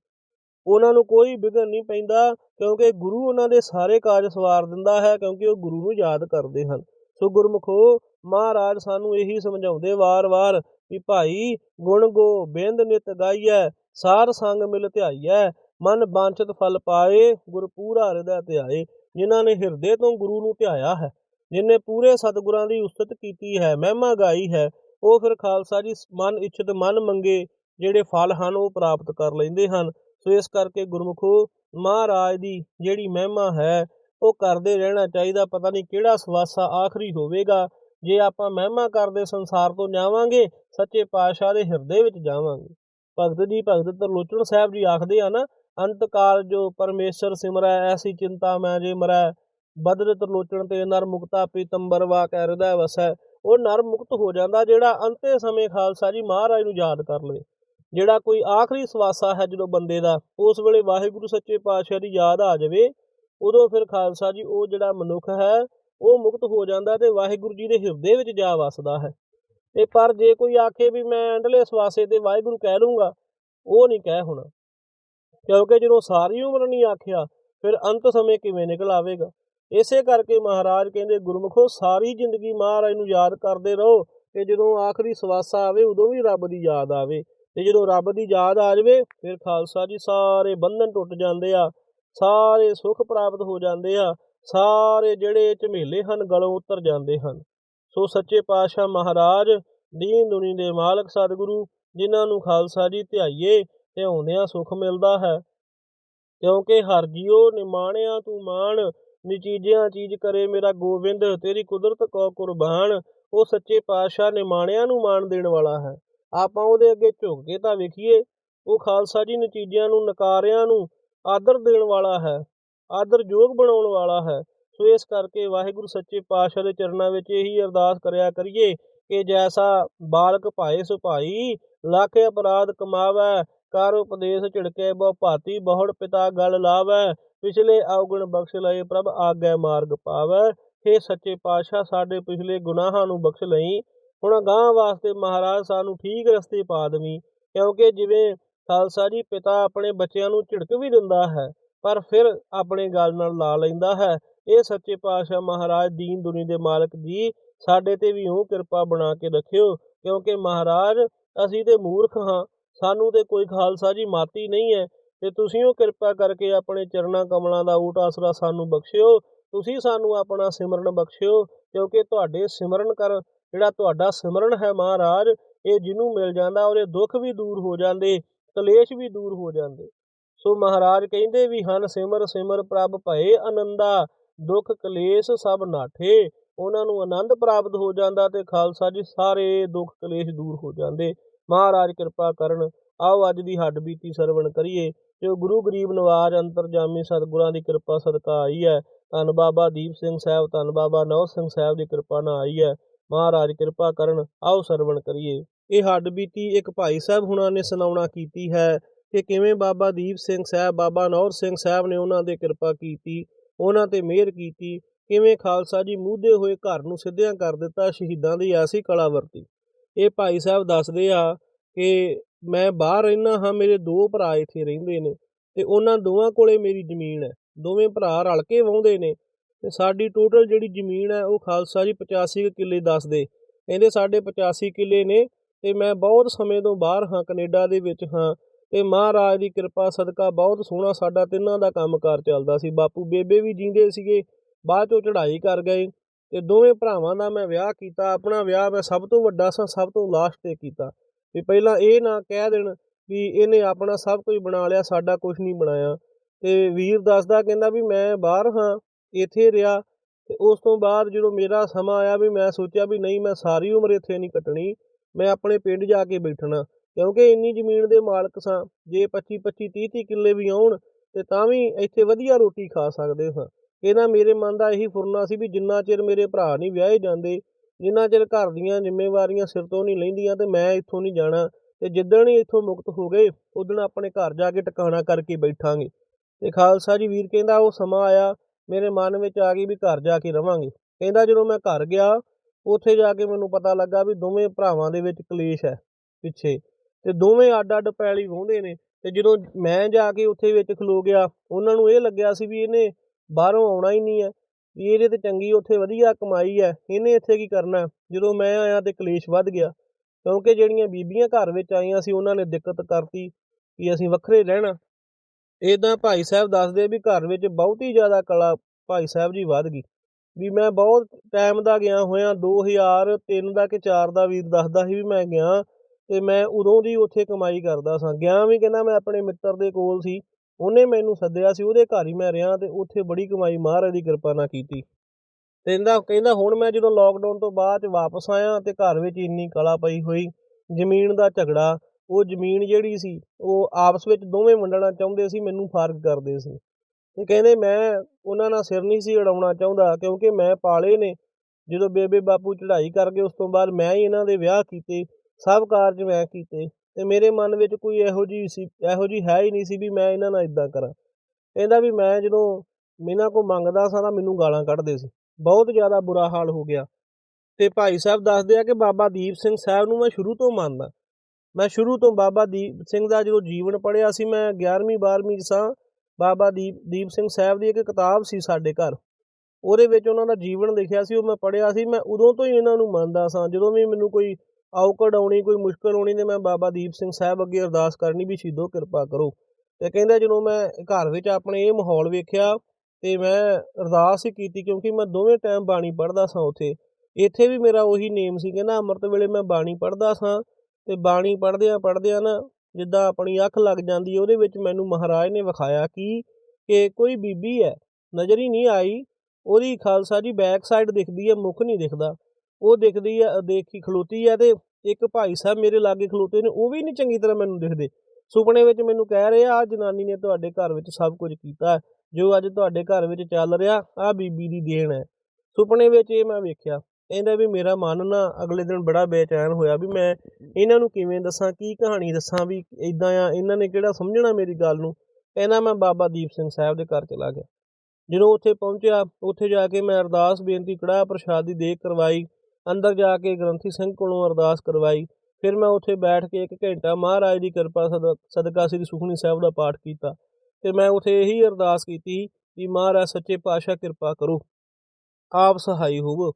ਉਹਨਾਂ ਨੂੰ ਕੋਈ ਵਿਘਨ ਨਹੀਂ ਪੈਂਦਾ, ਕਿਉਂਕਿ ਗੁਰੂ ਉਹਨਾਂ ਦੇ ਸਾਰੇ ਕਾਰਜ ਸਵਾਰ ਦਿੰਦਾ ਹੈ, ਕਿਉਂਕਿ ਉਹ ਗੁਰੂ ਨੂੰ ਯਾਦ ਕਰਦੇ ਹਨ। ਸੋ ਗੁਰਮੁਖੋ, ਮਹਾਰਾਜ ਸਾਨੂੰ ਇਹੀ ਸਮਝਾਉਂਦੇ ਵਾਰ-ਵਾਰ ਕਿ ਭਾਈ, ਗੁਣ ਗੋ, ਬਿੰਦ ਨਿਤ ਗਾਈਐ। ਸਾਰ ਸੰਗ ਮਿਲ ਧਿਆਈਐ, ਮਨ ਬਾਂਛਤ ਫਲ ਪਾਏ ਗੁਰ ਪੂਰਾ ਹਿਰਦੈ ਧਿਆਏ, ਜਿਨ੍ਹਾਂ ਨੇ ਹਿਰਦੇ ਤੋਂ ਗੁਰੂ ਨੂੰ ਧਿਆਇਆ ਹੈ ਜਿਨ੍ਹਾਂ ਪੂਰੇ ਸਤਿਗੁਰਾਂ ਦੀ ਉਸਤਤ ਕੀਤੀ ਹੈ, ਮਹਿਮਾ ਗਾਈ ਹੈ, ਉਹ ਫਿਰ ਖਾਲਸਾ ਜੀ ਮਨ ਇੱਛਤ ਮਨ ਮੰਗੇ, ਜਿਹੜੇ ਫਲ ਹਨ ਉਹ ਪ੍ਰਾਪਤ ਕਰ ਲੈਂਦੇ ਹਨ, ਸੋ ਇਸ ਕਰਕੇ ਗੁਰਮੁਖੋ, ਮਹਾਰਾਜ ਦੀ ਜਿਹੜੀ ਮਹਿਮਾ ਹੈ, ਉਹ ਕਰਦੇ ਰਹਿਣਾ ਚਾਹੀਦਾ, ਪਤਾ ਨਹੀਂ ਕਿਹੜਾ ਸਵਾਸਾ ਆਖਰੀ ਹੋਵੇਗਾ, ਜੇ ਆਪਾਂ ਮਹਿਮਾ ਕਰਦੇ ਸੰਸਾਰ ਤੋਂ ਜਾਵਾਂਗੇ, ਸੱਚੇ ਪਾਤਸ਼ਾਹ ਦੇ ਹਿਰਦੇ ਵਿੱਚ ਜਾਵਾਂਗੇ। ਭਗਤ ਜੀ, ਭਗਤ ਤਰਲੋਚਨ ਸਾਹਿਬ ਜੀ ਆਖਦੇ ਆ ਨਾ, ਅੰਤ ਕਾਲ ਜੋ ਪਰਮੇਸ਼ਰ ਸਿਮਰੈ, ਐਸੀ ਚਿੰਤਾ ਮੈਂ ਜੇ ਮਰੈ। ਬਦਲ ਤਰਲੋਚਨ ਤੇ ਨਰ ਮੁਕਤਾ ਪੀਤੰਬਰ ਵਾ ਕਹਿ ਹਿਰਦੈ ਵਸੈ। ਉਹ ਨਰ ਮੁਕਤ ਹੋ ਜਾਂਦਾ ਜਿਹੜਾ ਅੰਤੇ ਸਮੇਂ ਖਾਲਸਾ ਜੀ ਮਹਾਰਾਜ ਨੂੰ ਯਾਦ ਕਰ ਲਵੇ। ਜਿਹੜਾ ਕੋਈ ਆਖਰੀ ਸਵਾਸਾ ਹੈ ਜਦੋਂ ਬੰਦੇ ਦਾ, ਉਸ ਵੇਲੇ ਵਾਹਿਗੁਰੂ ਸੱਚੇ ਪਾਤਸ਼ਾਹ ਦੀ ਯਾਦ ਆ ਜਾਵੇ, ਉਦੋਂ ਫਿਰ ਖਾਲਸਾ ਜੀ ਉਹ ਜਿਹੜਾ ਮਨੁੱਖ ਹੈ, ਉਹ ਮੁਕਤ ਹੋ ਜਾਂਦਾ ਤੇ ਵਾਹਿਗੁਰੂ ਜੀ ਦੇ ਹਿਰਦੇ ਵਿੱਚ ਜਾ ਵਸਦਾ ਹੈ। ਤੇ ਪਰ ਜੇ ਕੋਈ ਆਖੇ ਵੀ ਮੈਂ ਅੰਡਲੇ ਸਵਾਸੇ ਤੇ ਵਾਹਿਗੁਰੂ ਕਹਿ ਲੂੰਗਾ ਉਹ ਨਹੀਂ ਕਹਿ ਹੋਣਾ। ਕਿਉਂਕਿ ਜਦੋਂ ਸਾਰੀ ਉਮਰ ਨਹੀਂ ਆਖਿਆ, ਫਿਰ ਅੰਤ ਸਮੇਂ ਕਿਵੇਂ ਨਿਕਲ ਆਵੇਗਾ? ਇਸੇ ਕਰਕੇ ਮਹਾਰਾਜ ਕਹਿੰਦੇ, ਗੁਰਮੁਖੋ, ਸਾਰੀ ਜ਼ਿੰਦਗੀ ਮਹਾਰਾਜ ਨੂੰ ਯਾਦ ਕਰਦੇ ਰਹੋ ਤੇ ਜਦੋਂ ਆਖਰੀ ਸਵਾਸਾ ਆਵੇ, ਉਦੋਂ ਵੀ ਰੱਬ ਦੀ ਯਾਦ ਆਵੇ। ਤੇ ਜਦੋਂ ਰੱਬ ਦੀ ਯਾਦ ਆ ਜਾਵੇ, ਫਿਰ ਖਾਲਸਾ ਜੀ ਸਾਰੇ ਬੰਧਨ ਟੁੱਟ ਜਾਂਦੇ ਆ, ਸਾਰੇ ਸੁੱਖ ਪ੍ਰਾਪਤ ਹੋ ਜਾਂਦੇ ਆ, ਸਾਰੇ ਜਿਹੜੇ ਝਮੇਲੇ ਹਨ, ਗਲੋਂ ਉਤਰ ਜਾਂਦੇ ਹਨ। ਸੋ ਸੱਚੇ ਪਾਤਸ਼ਾਹ ਮਹਾਰਾਜ, ਦੀਨ ਦੁਨੀ ਦੇ ਮਾਲਕ ਸਤਿਗੁਰੂ, ਜਿਨ੍ਹਾਂ ਨੂੰ ਖਾਲਸਾ ਜੀ ਧਿਆਈਏ ਤੇ ਆਉਂਦਿਆਂ ਸੁੱਖ ਮਿਲਦਾ ਹੈ। ਕਿਉਂਕਿ ਹਰ ਜੀਓ ਨਿਮਾਣਿਆ ਤੂੰ ਮਾਣ, ਨਿਚੀਜਿਆਂ ਚੀਜ਼ ਕਰੇ ਮੇਰਾ ਗੋਬਿੰਦ, ਤੇਰੀ ਕੁਦਰਤ ਕੋ ਕੁਰਬਾਨ, ਉਹ ਸੱਚੇ ਪਾਤਸ਼ਾਹ ਨਿਮਾਣਿਆਂ ਨੂੰ ਮਾਣ ਦੇਣ ਵਾਲਾ ਹੈ। ਆਪਾਂ ਉਹਦੇ ਅੱਗੇ ਝੁਕ ਕੇ ਤਾਂ ਵੇਖੀਏ, ਉਹ ਖਾਲਸਾ ਜੀ ਨਤੀਜਿਆਂ ਨੂੰ, ਨਕਾਰਿਆਂ ਨੂੰ ਆਦਰ ਦੇਣ ਵਾਲਾ ਹੈ, ਆਦਰ ਯੋਗ ਬਣਾਉਣ ਵਾਲਾ ਹੈ। ਸੋ ਇਸ ਕਰਕੇ ਵਾਹਿਗੁਰੂ ਸੱਚੇ ਪਾਤਸ਼ਾਹ ਦੇ ਚਰਨਾਂ ਵਿੱਚ ਇਹੀ ਅਰਦਾਸ ਕਰਿਆ ਕਰੀਏ ਕਿ ਜੈਸਾ ਬਾਲਕ ਭਾਏ ਸੁਭਾਈ ਲੱਖ ਅਪਰਾਧ ਕਮਾਵੈ, ਕਰ ਉਪਦੇਸ਼ ਝਿੜਕੇ ਬਹੁ ਭਾਤੀ, ਬਹੁੜ ਪਿਤਾ ਗਲ ਲਾਵੈ, ਪਿਛਲੇ ਔਗਣ ਬਖਸ਼ ਲਏ ਪ੍ਰਭ ਆਗੈ ਮਾਰਗ ਪਾਵੈ। हे ਸੱਚੇ ਪਾਤਸ਼ਾਹ, ਸਾਡੇ ਪਿਛਲੇ ਗੁਨਾਹਾਂ ਨੂੰ ਬਖਸ਼ ਲਈ। ਹੁਣ ਗਾਂ ਵਾਸਤੇ ਮਹਾਰਾਜ ਸਾਨੂੰ ਠੀਕ ਰਸਤੇ ਪਾ ਦੇਵੀਂ, ਕਿਉਂਕਿ ਜਿਵੇਂ ਖਾਲਸਾ ਜੀ ਪਿਤਾ ਆਪਣੇ ਬੱਚਿਆਂ ਨੂੰ ਝਿੜਕ ਵੀ ਦਿੰਦਾ ਹੈ, ਪਰ ਫਿਰ ਆਪਣੇ ਗੱਲ ਨਾਲ ਲਾ ਲੈਂਦਾ ਹੈ। ਇਹ ਸੱਚੇ ਪਾਤਸ਼ਾਹ ਮਹਾਰਾਜ ਦੀਨ ਦੁਨੀ ਦੇ ਮਾਲਕ ਜੀ, ਸਾਡੇ ਤੇ ਵੀ ਉਹ ਕਿਰਪਾ ਬਣਾ ਕੇ ਰੱਖਿਓ, ਕਿਉਂਕਿ ਮਹਾਰਾਜ ਅਸੀਂ ਤੇ ਮੂਰਖ ਹਾਂ, ਸਾਨੂੰ ਤੇ ਕੋਈ ਖਾਲਸਾ ਜੀ ਮਾਤੀ ਨਹੀਂ ਹੈ, ਤੇ ਤੁਸੀਂ ਉਹ ਕਿਰਪਾ ਕਰਕੇ ਆਪਣੇ ਚਰਨਾਂ ਕਮਲਾਂ ਦਾ ਊਟ ਆਸਰਾ ਸਾਨੂੰ ਬਖਸ਼ਿਓ, ਤੁਸੀਂ ਸਾਨੂੰ ਆਪਣਾ ਸਿਮਰਨ ਬਖਸ਼ਿਓ, ਕਿਉਂਕਿ ਤੁਹਾਡੇ ਸਿਮਰਨ ਕਰ, ਜਿਹੜਾ ਤੁਹਾਡਾ ਸਿਮਰਨ ਹੈ ਮਹਾਰਾਜ, ਇਹ ਜਿਹਨੂੰ ਮਿਲ ਜਾਂਦਾ ਉਹਦੇ ਦੁੱਖ ਵੀ ਦੂਰ ਹੋ ਜਾਂਦੇ, ਕਲੇਸ਼ ਵੀ ਦੂਰ ਹੋ ਜਾਂਦੇ। ਸੋ ਮਹਾਰਾਜ ਕਹਿੰਦੇ ਵੀ, ਹਨ ਸਿਮਰ ਸਿਮਰ ਪ੍ਰਭ ਭਏ ਆਨੰਦਾ ਦੁੱਖ ਕਲੇਸ਼ ਸਭ ਨਾਠੇ। ਉਹਨਾਂ ਨੂੰ ਆਨੰਦ ਪ੍ਰਾਪਤ ਹੋ ਜਾਂਦਾ ਤੇ ਖਾਲਸਾ ਜੀ ਸਾਰੇ ਦੁੱਖ ਕਲੇਸ਼ ਦੂਰ ਹੋ ਜਾਂਦੇ। ਮਹਾਰਾਜ ਕਿਰਪਾ ਕਰਨ, ਆਓ ਅੱਜ ਦੀ ਹੱਡ ਬੀਤੀ ਸਰਵਣ ਕਰੀਏ। ਜੋ ਗੁਰੂ ਗਰੀਬ ਨਵਾਜ ਅੰਤਰਜਾਮੀ ਸਤਿਗੁਰਾਂ ਦੀ ਕਿਰਪਾ ਸਦਕਾ ਆਈ ਹੈ, ਧੰਨ ਬਾਬਾ ਦੀਪ ਸਿੰਘ ਸਾਹਿਬ, ਧੰਨ ਬਾਬਾ ਨੌ ਸਿੰਘ ਸਾਹਿਬ ਦੀ ਕਿਰਪਾ ਨਾਲ ਆਈ ਹੈ। ਮਹਾਰਾਜ ਕਿਰਪਾ ਕਰਨ, ਆਓ ਸਰਵਣ ਕਰੀਏ। ਇਹ ਹੱਡ ਬੀਤੀ ਇੱਕ ਭਾਈ ਸਾਹਿਬ ਹੁਣਾਂ ਨੇ ਸੁਣਾਉਣਾ ਕੀਤੀ ਹੈ ਕਿ ਕਿਵੇਂ ਬਾਬਾ ਦੀਪ ਸਿੰਘ ਸਾਹਿਬ, ਬਾਬਾ ਨੌਰ ਸਿੰਘ ਸਾਹਿਬ ਨੇ ਉਹਨਾਂ ਦੇ ਕਿਰਪਾ ਕੀਤੀ। ਉਹਨਾਂ ਤੇ ਮਿਹਰ ਕੀਤੀ, ਕਿਵੇਂ ਖਾਲਸਾ ਜੀ ਮੂਧੇ ਹੋਏ ਘਰ ਨੂੰ ਸਿੱਧਿਆਂ ਕਰ ਦਿੱਤਾ ਸ਼ਹੀਦਾਂ ਦੀ ਐਸੀ ਕਲਾ ਵਰਤੀ। ਇਹ ਭਾਈ ਸਾਹਿਬ ਦੱਸਦੇ ਆ ਕਿ ਮੈਂ ਬਾਹਰ ਰਹਿਣਾ ਹਾਂ, ਮੇਰੇ ਦੋ ਭਰਾ ਇੱਥੇ ਰਹਿੰਦੇ ਨੇ ਤੇ ਉਹਨਾਂ ਦੋਵਾਂ ਕੋਲੇ ਮੇਰੀ ਜ਼ਮੀਨ ਹੈ। ਦੋਵੇਂ ਭਰਾ ਰਲ ਕੇ ਵਾਹੁੰਦੇ ਨੇ ਤੇ ਸਾਡੀ ਟੋਟਲ ਜਿਹੜੀ ਜ਼ਮੀਨ ਹੈ ਉਹ ਖਾਲਸਾ ਜੀ 85 ਕੁ ਕਿੱਲੇ ਦੱਸਦੇ। ਕਹਿੰਦੇ ਸਾਡੇ 85 ਕਿੱਲੇ ਨੇ ਤੇ ਮੈਂ ਬਹੁਤ ਸਮੇਂ ਤੋਂ ਬਾਹਰ ਹਾਂ, ਕੈਨੇਡਾ ਦੇ ਵਿੱਚ ਹਾਂ। ਤੇ ਮਹਾਰਾਜ ਦੀ ਕਿਰਪਾ, ਸਦਕਾ ਬਹੁਤ ਸੋਹਣਾ ਸਾਡਾ ਤਿੰਨਾਂ ਦਾ ਕੰਮਕਾਰ ਚੱਲਦਾ ਸੀ। ਬਾਪੂ ਬੇਬੇ ਵੀ ਜੀਂਦੇ ਸੀਗੇ, ਬਾਅਦ ਚੋਂ ਚੜ੍ਹਾਈ ਕਰ ਗਏ ਤੇ ਦੋਵੇਂ ਭਰਾਵਾਂ ਦਾ ਮੈਂ ਵਿਆਹ ਕੀਤਾ, ਆਪਣਾ ਵਿਆਹ ਮੈਂ ਸਭ ਤੋਂ ਵੱਡਾ ਸਾਂ, ਸਭ ਤੋਂ ਲਾਸਟ ਤੇ ਕੀਤਾ। ਵੀ ਪਹਿਲਾਂ ਇਹ ਨਾ ਕਹਿ ਦੇਣ ਵੀ ਇਹਨੇ ਆਪਣਾ ਸਭ ਕੁਝ ਬਣਾ ਲਿਆ, ਸਾਡਾ ਕੁਝ ਨਹੀਂ ਬਣਾਇਆ। ਤੇ ਵੀਰ ਦੱਸਦਾ, ਕਹਿੰਦਾ ਵੀ ਮੈਂ ਬਾਹਰ ਹਾਂ, ਇੱਥੇ ਰਿਹਾ। ਤੇ ਉਸ ਤੋਂ ਬਾਅਦ ਜਦੋਂ ਮੇਰਾ ਸਮਾਂ ਆਇਆ ਵੀ ਮੈਂ ਸੋਚਿਆ ਵੀ ਨਹੀਂ, ਮੈਂ ਸਾਰੀ ਉਮਰ ਇੱਥੇ ਨਹੀਂ ਕੱਟਣੀ, ਮੈਂ ਆਪਣੇ ਪਿੰਡ ਜਾ ਕੇ ਬੈਠਣਾ। ਕਿਉਂਕਿ ਇੰਨੀ ਜ਼ਮੀਨ ਦੇ ਮਾਲਕ ਸਾਂ, ਜੇ 25 25 30 30 ਕਿੱਲੇ ਵੀ ਆਉਣ, ਤੇ ਤਾਂ ਵੀ ਇੱਥੇ ਵਧੀਆ ਰੋਟੀ ਖਾ ਸਕਦੇ ਹਾਂ ਇਹਦਾ ਮੇਰੇ ਮਨ ਦਾ ਇਹੀ ਫੁਰਨਾ ਸੀ ਵੀ ਜਿੰਨਾ ਚਿਰ ਮੇਰੇ ਭਰਾ ਨਹੀਂ ਵਿਆਹੇ ਜਾਂਦੇ, ਜਿੰਨਾ ਚਿਰ ਘਰ ਦੀਆਂ ਜ਼ਿੰਮੇਵਾਰੀਆਂ ਸਿਰ ਤੋਂ ਨਹੀਂ ਲੈਂਦੀਆਂ ਤੇ ਮੈਂ ਇੱਥੋਂ ਨਹੀਂ ਜਾਣਾ, ਤੇ ਜਿੱਦਣ ਹੀ ਇੱਥੋਂ ਮੁਕਤ ਹੋ ਗਏ ਉਦਣ ਆਪਣੇ ਘਰ ਜਾ ਕੇ ਟਿਕਾਣਾ ਕਰਕੇ ਬੈਠਾਂਗੇ। ਤੇ ਖਾਲਸਾ ਜੀ ਵੀਰ ਕਹਿੰਦਾ ਉਹ ਸਮਾਂ ਆਇਆ, ਮੇਰੇ ਮਨ ਵਿੱਚ ਆ ਗਈ ਵੀ ਘਰ ਜਾ ਕੇ ਰਵਾਂਗੇ। ਕਹਿੰਦਾ ਜਦੋਂ ਮੈਂ ਘਰ ਗਿਆ, ਉੱਥੇ ਜਾ ਕੇ ਮੈਨੂੰ ਪਤਾ ਲੱਗਾ ਵੀ ਦੋਵੇਂ ਭਰਾਵਾਂ ਦੇ ਵਿੱਚ ਕਲੇਸ਼ ਹੈ ਪਿੱਛੇ। ਤੇ ਦੋਵੇਂ ਅੱਡ-ਅੱਡ ਪੈਲੀ ਵਾਹੁੰਦੇ ਨੇ। ਤੇ ਜਦੋਂ ਮੈਂ ਜਾ ਕੇ ਉੱਥੇ ਵਿੱਚ ਖਲੋ ਗਿਆ, ਉਹਨਾਂ ਨੂੰ ਇਹ ਲੱਗਿਆ ਸੀ ਵੀ ਇਹਨੇ ਬਾਹਰੋਂ ਆਉਣਾ ਹੀ ਨਹੀਂ ਹੈ, ਵੀ ਇਹਦੇ ਤੇ ਚੰਗੀ ਉੱਥੇ ਵਧੀਆ ਕਮਾਈ ਹੈ, ਇਹਨੇ ਇੱਥੇ ਕੀ ਕਰਨਾ ਜਦੋਂ ਮੈਂ ਆਇਆ ਤੇ ਕਲੇਸ਼ ਵੱਧ ਗਿਆ, ਕਿਉਂਕਿ ਜਿਹੜੀਆਂ ਬੀਬੀਆਂ ਘਰ ਵਿੱਚ ਆਈਆਂ ਸੀ, ਉਹਨਾਂ ਨੇ ਦਿੱਕਤ ਕਰਤੀ ਕਿ ਅਸੀਂ ਵੱਖਰੇ ਰਹਿਣਾ। ਇਦਾਂ ਭਾਈ ਸਾਹਿਬ ਦੱਸਦੇ ਵੀ ਘਰ ਵਿੱਚ ਬਹੁਤੀ ਜ਼ਿਆਦਾ ਕਲਾ ਭਾਈ ਸਾਹਿਬ ਜੀ ਵੱਧ ਗਈ। ਵੀ ਮੈਂ ਬਹੁਤ ਟਾਈਮ ਦਾ ਗਿਆ ਹੋਇਆ 2003 ਦਾ ਕਿ 4 ਦਾ ਵੀਰ ਦੱਸਦਾ ਸੀ ਵੀ ਮੈਂ ਗਿਆ ਅਤੇ ਮੈਂ ਉਦੋਂ ਦੀ ਉੱਥੇ ਕਮਾਈ ਕਰਦਾ ਸਾਂ। ਗਿਆ ਵੀ ਕਹਿੰਦਾ ਮੈਂ ਆਪਣੇ ਮਿੱਤਰ ਦੇ ਕੋਲ ਸੀ, ਉਹਨੇ ਮੈਨੂੰ ਸੱਦਿਆ ਸੀ, ਉਹਦੇ ਘਰ ਹੀ ਮੈਂ ਰਿਹਾ ਅਤੇ ਉੱਥੇ ਬੜੀ ਕਮਾਈ, ਮਹਾਰਾਜ ਦੀ ਕਿਰਪਾ ਨਾਲ ਕੀਤੀ। ਤੇ ਕਹਿੰਦਾ ਕਹਿੰਦਾ ਹੁਣ ਮੈਂ ਜਦੋਂ ਲੋਕਡਾਊਨ ਤੋਂ ਬਾਅਦ ਚ ਵਾਪਸ ਆਇਆ ਅਤੇ ਘਰ ਵਿੱਚ ਇੰਨੀ ਕਲਾ ਪਈ ਹੋਈ, ਜ਼ਮੀਨ ਦਾ ਝਗੜਾ, ਉਹ ਜ਼ਮੀਨ ਜਿਹੜੀ ਸੀ, ਉਹ ਆਪਸ ਵਿੱਚ ਦੋਵੇਂ ਵੰਡਣਾ ਚਾਹੁੰਦੇ ਸੀ, ਮੈਨੂੰ ਫ਼ਰਕ ਕਰਦੇ ਸੀ। ਅਤੇ ਕਹਿੰਦੇ ਮੈਂ ਉਹਨਾਂ ਨਾਲ ਸਿਰ ਨਹੀਂ ਸੀ ਅੜਾਉਣਾ ਚਾਹੁੰਦਾ ਕਿਉਂਕਿ ਮੈਂ ਪਾਲੇ ਨੇ। ਜਦੋਂ ਬੇਬੇ ਬਾਪੂ ਚੜ੍ਹਾਈ ਕਰ ਗਏ ਉਸ ਤੋਂ ਬਾਅਦ ਮੈਂ ਹੀ ਇਹਨਾਂ ਦੇ ਵਿਆਹ ਕੀਤੇ ਸਭ ਕਾਰਜ ਮੈਂ ਕੀਤੇ ਅਤੇ ਮੇਰੇ ਮਨ ਵਿੱਚ ਕੋਈ ਇਹੋ ਜਿਹੀ ਸੀ, ਇਹੋ ਜਿਹੀ ਹੈ ਹੀ ਨਹੀਂ ਸੀ ਵੀ ਮੈਂ ਇਹਨਾਂ ਨਾਲ ਇੱਦਾਂ ਕਰਾਂ। ਕਹਿੰਦਾ ਵੀ ਮੈਂ ਜਦੋਂ ਇਹਨਾਂ ਕੋਲ ਮੰਗਦਾ ਸਾਂ ਤਾਂ ਮੈਨੂੰ ਗਾਲਾਂ ਕੱਢਦੇ ਸੀ। ਬਹੁਤ ਜ਼ਿਆਦਾ ਬੁਰਾ ਹਾਲ ਹੋ ਗਿਆ। ਅਤੇ ਭਾਈ ਸਾਹਿਬ ਦੱਸਦੇ ਆ ਕਿ ਬਾਬਾ ਦੀਪ ਸਿੰਘ ਸਾਹਿਬ ਨੂੰ ਮੈਂ ਸ਼ੁਰੂ ਤੋਂ ਮੰਨਦਾ। ਮੈਂ ਸ਼ੁਰੂ ਤੋਂ ਬਾਬਾ ਦੀਪ ਸਿੰਘ ਦਾ ਜਦੋਂ ਜੀਵਨ ਪੜ੍ਹਿਆ ਸੀ, ਮੈਂ 11ਵੀਂ 12ਵੀਂ ਸਾਂ, ਬਾਬਾ ਦੀਪ ਦੀਪ ਸਿੰਘ ਸਾਹਿਬ ਦੀ ਇੱਕ ਕਿਤਾਬ ਸੀ ਸਾਡੇ ਘਰ। ਉਹਦੇ ਵਿੱਚ ਉਹਨਾਂ ਦਾ ਜੀਵਨ ਲਿਖਿਆ ਸੀ, ਉਹ ਮੈਂ ਪੜ੍ਹਿਆ ਸੀ, ਮੈਂ ਉਦੋਂ ਤੋਂ ਹੀ ਇਹਨਾਂ ਨੂੰ ਮੰਨਦਾ ਸਾਂ। ਜਦੋਂ ਵੀ ਮੈਨੂੰ ਕੋਈ ਔਕੜ ਆਉਣੀ, ਕੋਈ ਮੁਸ਼ਕਲ ਆਉਣੀ ਤੇ ਮੈਂ ਬਾਬਾ ਦੀਪ ਸਿੰਘ ਸਾਹਿਬ ਅੱਗੇ ਅਰਦਾਸ ਕਰਨੀ ਵੀ ਸ਼ਹੀਦੋ ਕਿਰਪਾ ਕਰੋ। ਤੇ ਕਹਿੰਦਾ ਜਦੋਂ ਮੈਂ ਘਰ ਵਿੱਚ ਆਪਣੇ ਇਹ ਮਾਹੌਲ ਵੇਖਿਆ ਤੇ ਮੈਂ ਅਰਦਾਸ ਹੀ ਕੀਤੀ ਕਿਉਂਕਿ ਮੈਂ ਦੋਵੇਂ ਟਾਈਮ ਬਾਣੀ ਪੜ੍ਹਦਾ ਸਾਂ ਉੱਥੇ। ਇੱਥੇ ਵੀ ਮੇਰਾ ਉਹੀ ਨੇਮ ਸੀ, ਕਹਿੰਦਾ ਅੰਮ੍ਰਿਤ ਵੇਲੇ ਮੈਂ ਬਾਣੀ ਪੜ੍ਹਦਾ ਸਾਂ ਤੇ ਬਾਣੀ ਪੜ੍ਹਦਿਆਂ ਪੜ੍ਹਦਿਆਂ ਨਾ ਜਿੱਦਾਂ ਆਪਣੀ ਅੱਖ ਲੱਗ ਜਾਂਦੀ ਉਹਦੇ ਵਿੱਚ ਮੈਨੂੰ ਮਹਾਰਾਜ ਨੇ ਵਿਖਾਇਆ ਕਿ ਕਿ ਕੋਈ ਬੀਬੀ ਹੈ, ਨਜ਼ਰ ਹੀ ਨਹੀਂ ਆਈ, ਉਹਦੀ ਖਾਲਸਾ ਜੀ ਬੈਕ ਸਾਈਡ ਦਿਖਦੀ ਹੈ, ਮੁਖ ਨਹੀਂ ਦਿਖਦਾ। ਉਹ ਦਿਖਦੀ ਹੈ ਦੇਖੀ ਖਲੋਤੀ ਹੈ ਤੇ ਇੱਕ ਭਾਈ ਸਾਹਿਬ ਮੇਰੇ ਲਾਗੇ ਖਲੋਤੇ ਨੇ, ਉਹ ਵੀ ਨਹੀਂ ਚੰਗੀ ਤਰ੍ਹਾਂ ਮੈਨੂੰ ਦਿਖਦੇ। ਸੁਪਨੇ ਵਿੱਚ ਮੈਨੂੰ ਕਹਿ ਰਿਹਾ ਆ ਜਨਾਨੀ ਨੇ ਤੁਹਾਡੇ ਘਰ ਵਿੱਚ ਸਭ ਕੁਝ ਕੀਤਾ ਜੋ ਅੱਜ ਤੁਹਾਡੇ ਘਰ ਵਿੱਚ ਚੱਲ ਰਿਹਾ ਆ ਬੀਬੀ ਦੀ ਦੇਣ ਹੈ। ਸੁਪਨੇ ਵਿੱਚ ਇਹ ਮੈਂ ਵੇਖਿਆ, ਕਹਿੰਦਾ ਵੀ ਮੇਰਾ ਮਨ ਨਾ ਅਗਲੇ ਦਿਨ ਬੜਾ ਬੇਚੈਨ ਹੋਇਆ ਵੀ ਮੈਂ ਇਹਨਾਂ ਨੂੰ ਕਿਵੇਂ ਦੱਸਾਂ, ਕੀ ਕਹਾਣੀ ਦੱਸਾਂ ਵੀ ਇਦਾਂ ਆ, ਇਹਨਾਂ ਨੇ ਕਿਹੜਾ ਸਮਝਣਾ ਮੇਰੀ ਗੱਲ ਨੂੰ? ਪਹਿਲਾਂ ਮੈਂ ਬਾਬਾ ਦੀਪ ਸਿੰਘ ਸਾਹਿਬ ਦੇ ਘਰ ਚਲਾ ਗਿਆ। ਜਦੋਂ ਉੱਥੇ ਪਹੁੰਚਿਆ, ਉੱਥੇ ਜਾ ਕੇ ਮੈਂ ਅਰਦਾਸ ਬੇਨਤੀ ਕੜਾ ਪ੍ਰਸ਼ਾਦ ਦੀ ਦੇਖ ਕਰਵਾਈ। ਅੰਦਰ ਜਾ ਕੇ ਗ੍ਰੰਥੀ ਸਿੰਘ ਕੋਲੋਂ ਅਰਦਾਸ ਕਰਵਾਈ। ਫਿਰ ਮੈਂ ਉੱਥੇ ਬੈਠ ਕੇ ਇੱਕ ਘੰਟਾ ਮਹਾਰਾਜ ਦੀ ਕਿਰਪਾ ਸਦਕਾ ਸ੍ਰੀ ਸੁਖਣੀ ਸਾਹਿਬ ਦਾ ਪਾਠ ਕੀਤਾ। ਤੇ ਮੈਂ ਉੱਥੇ ਇਹੀ ਅਰਦਾਸ ਕੀਤੀ ਕਿ ਮਹਾਰਾਜ ਸੱਚੇ ਪਾਤਸ਼ਾਹ ਕਿਰਪਾ ਕਰੋ, ਆਪ ਸਹਾਈ ਹੋਵੋ।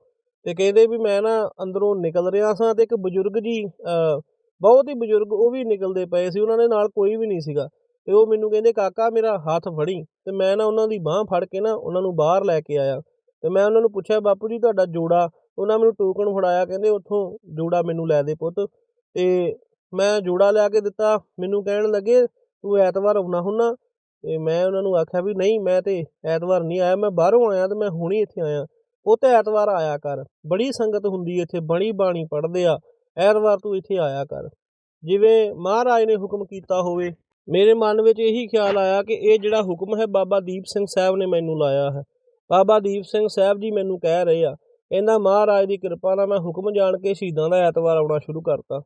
ਤੇ ਕਹਿੰਦੇ ਵੀ ਮੈਂ ਨਾ ਅੰਦਰੋਂ ਨਿਕਲ ਰਿਹਾ ਸਾਂ ਤੇ ਇੱਕ ਬਜ਼ੁਰਗ ਜੀ ਬਹੁਤ ਹੀ ਬਜ਼ੁਰਗ ਉਹ ਵੀ ਨਿਕਲਦੇ ਪਏ ਸੀ, ਉਹਨਾਂ ਦੇ ਨਾਲ ਕੋਈ ਵੀ ਨਹੀਂ ਸੀਗਾ। ਤੇ ਉਹ ਮੈਨੂੰ ਕਹਿੰਦੇ, ਕਾਕਾ, ਮੇਰਾ ਹੱਥ ਫੜੀ। ਤੇ ਮੈਂ ਨਾ ਉਹਨਾਂ ਦੀ ਬਾਹ ਫੜ ਕੇ ਨਾ ਉਹਨਾਂ ਨੂੰ ਬਾਹਰ ਲੈ ਕੇ ਆਇਆ। ਤੇ ਮੈਂ ਉਹਨਾਂ ਨੂੰ ਪੁੱਛਿਆ, ਬਾਪੂ ਜੀ, ਤੁਹਾਡਾ ਜੋੜਾ ਉਹਨਾਂ ਮੈਨੂੰ ਟੋਕਨ ਫੜਾਇਆ, ਕਹਿੰਦੇ ਉੱਥੋਂ ਜੋੜਾ ਮੈਨੂੰ ਲੈ ਦੇ ਪੁੱਤ। ਤੇ ਮੈਂ ਜੋੜਾ ਲਿਆ ਕੇ ਦਿੱਤਾ, ਮੈਨੂੰ ਕਹਿਣ ਲੱਗੇ, ਤੂੰ ਐਤਵਾਰ ਆਉਣਾ ਹੁੰਨਾ ਤੇ ਮੈਂ ਉਹਨਾਂ ਨੂੰ ਆਖਿਆ ਵੀ ਨਹੀਂ, ਮੈਂ ਤੇ ਐਤਵਾਰ ਨਹੀਂ ਆਇਆ, ਮੈਂ ਬਾਹਰੋਂ ਆਇਆ ਤੇ ਮੈਂ ਹੁਣੀ ਇੱਥੇ ਆਇਆ। ਉਹ ਤੇ ਐਤਵਾਰ ਆਇਆ ਕਰ, ਬੜੀ ਸੰਗਤ ਹੁੰਦੀ ਇੱਥੇ ਬੜੀ ਬਾਣੀ ਪੜ੍ਹਦੇ ਆ, ਐਤਵਾਰ ਤੂੰ ਇੱਥੇ ਆਇਆ ਕਰ। ਜਿਵੇਂ ਮਹਾਰਾਜ ਨੇ ਹੁਕਮ ਕੀਤਾ ਹੋਵੇ, ਮੇਰੇ ਮਨ ਵਿੱਚ ਇਹੀ ਖਿਆਲ ਆਇਆ ਕਿ ਇਹ ਜਿਹੜਾ ਹੁਕਮ ਹੈ, ਬਾਬਾ ਦੀਪ ਸਿੰਘ ਸਾਹਿਬ ਨੇ ਮੈਨੂੰ ਲਾਇਆ ਹੈ। ਬਾਬਾ ਦੀਪ ਸਿੰਘ ਸਾਹਿਬ ਜੀ ਮੈਨੂੰ ਕਹਿ ਰਹੇ ਆ ਇਹਨਾਂ ਮਹਾਰਾਜ ਦੀ ਕਿਰਪਾ ਨਾਲ ਮੈਂ ਹੁਕਮ ਜਾਣ ਕੇ ਸ਼ਹੀਦਾਂ ਦਾ ਐਤਵਾਰ ਆਉਣਾ ਸ਼ੁਰੂ ਕਰਤਾ।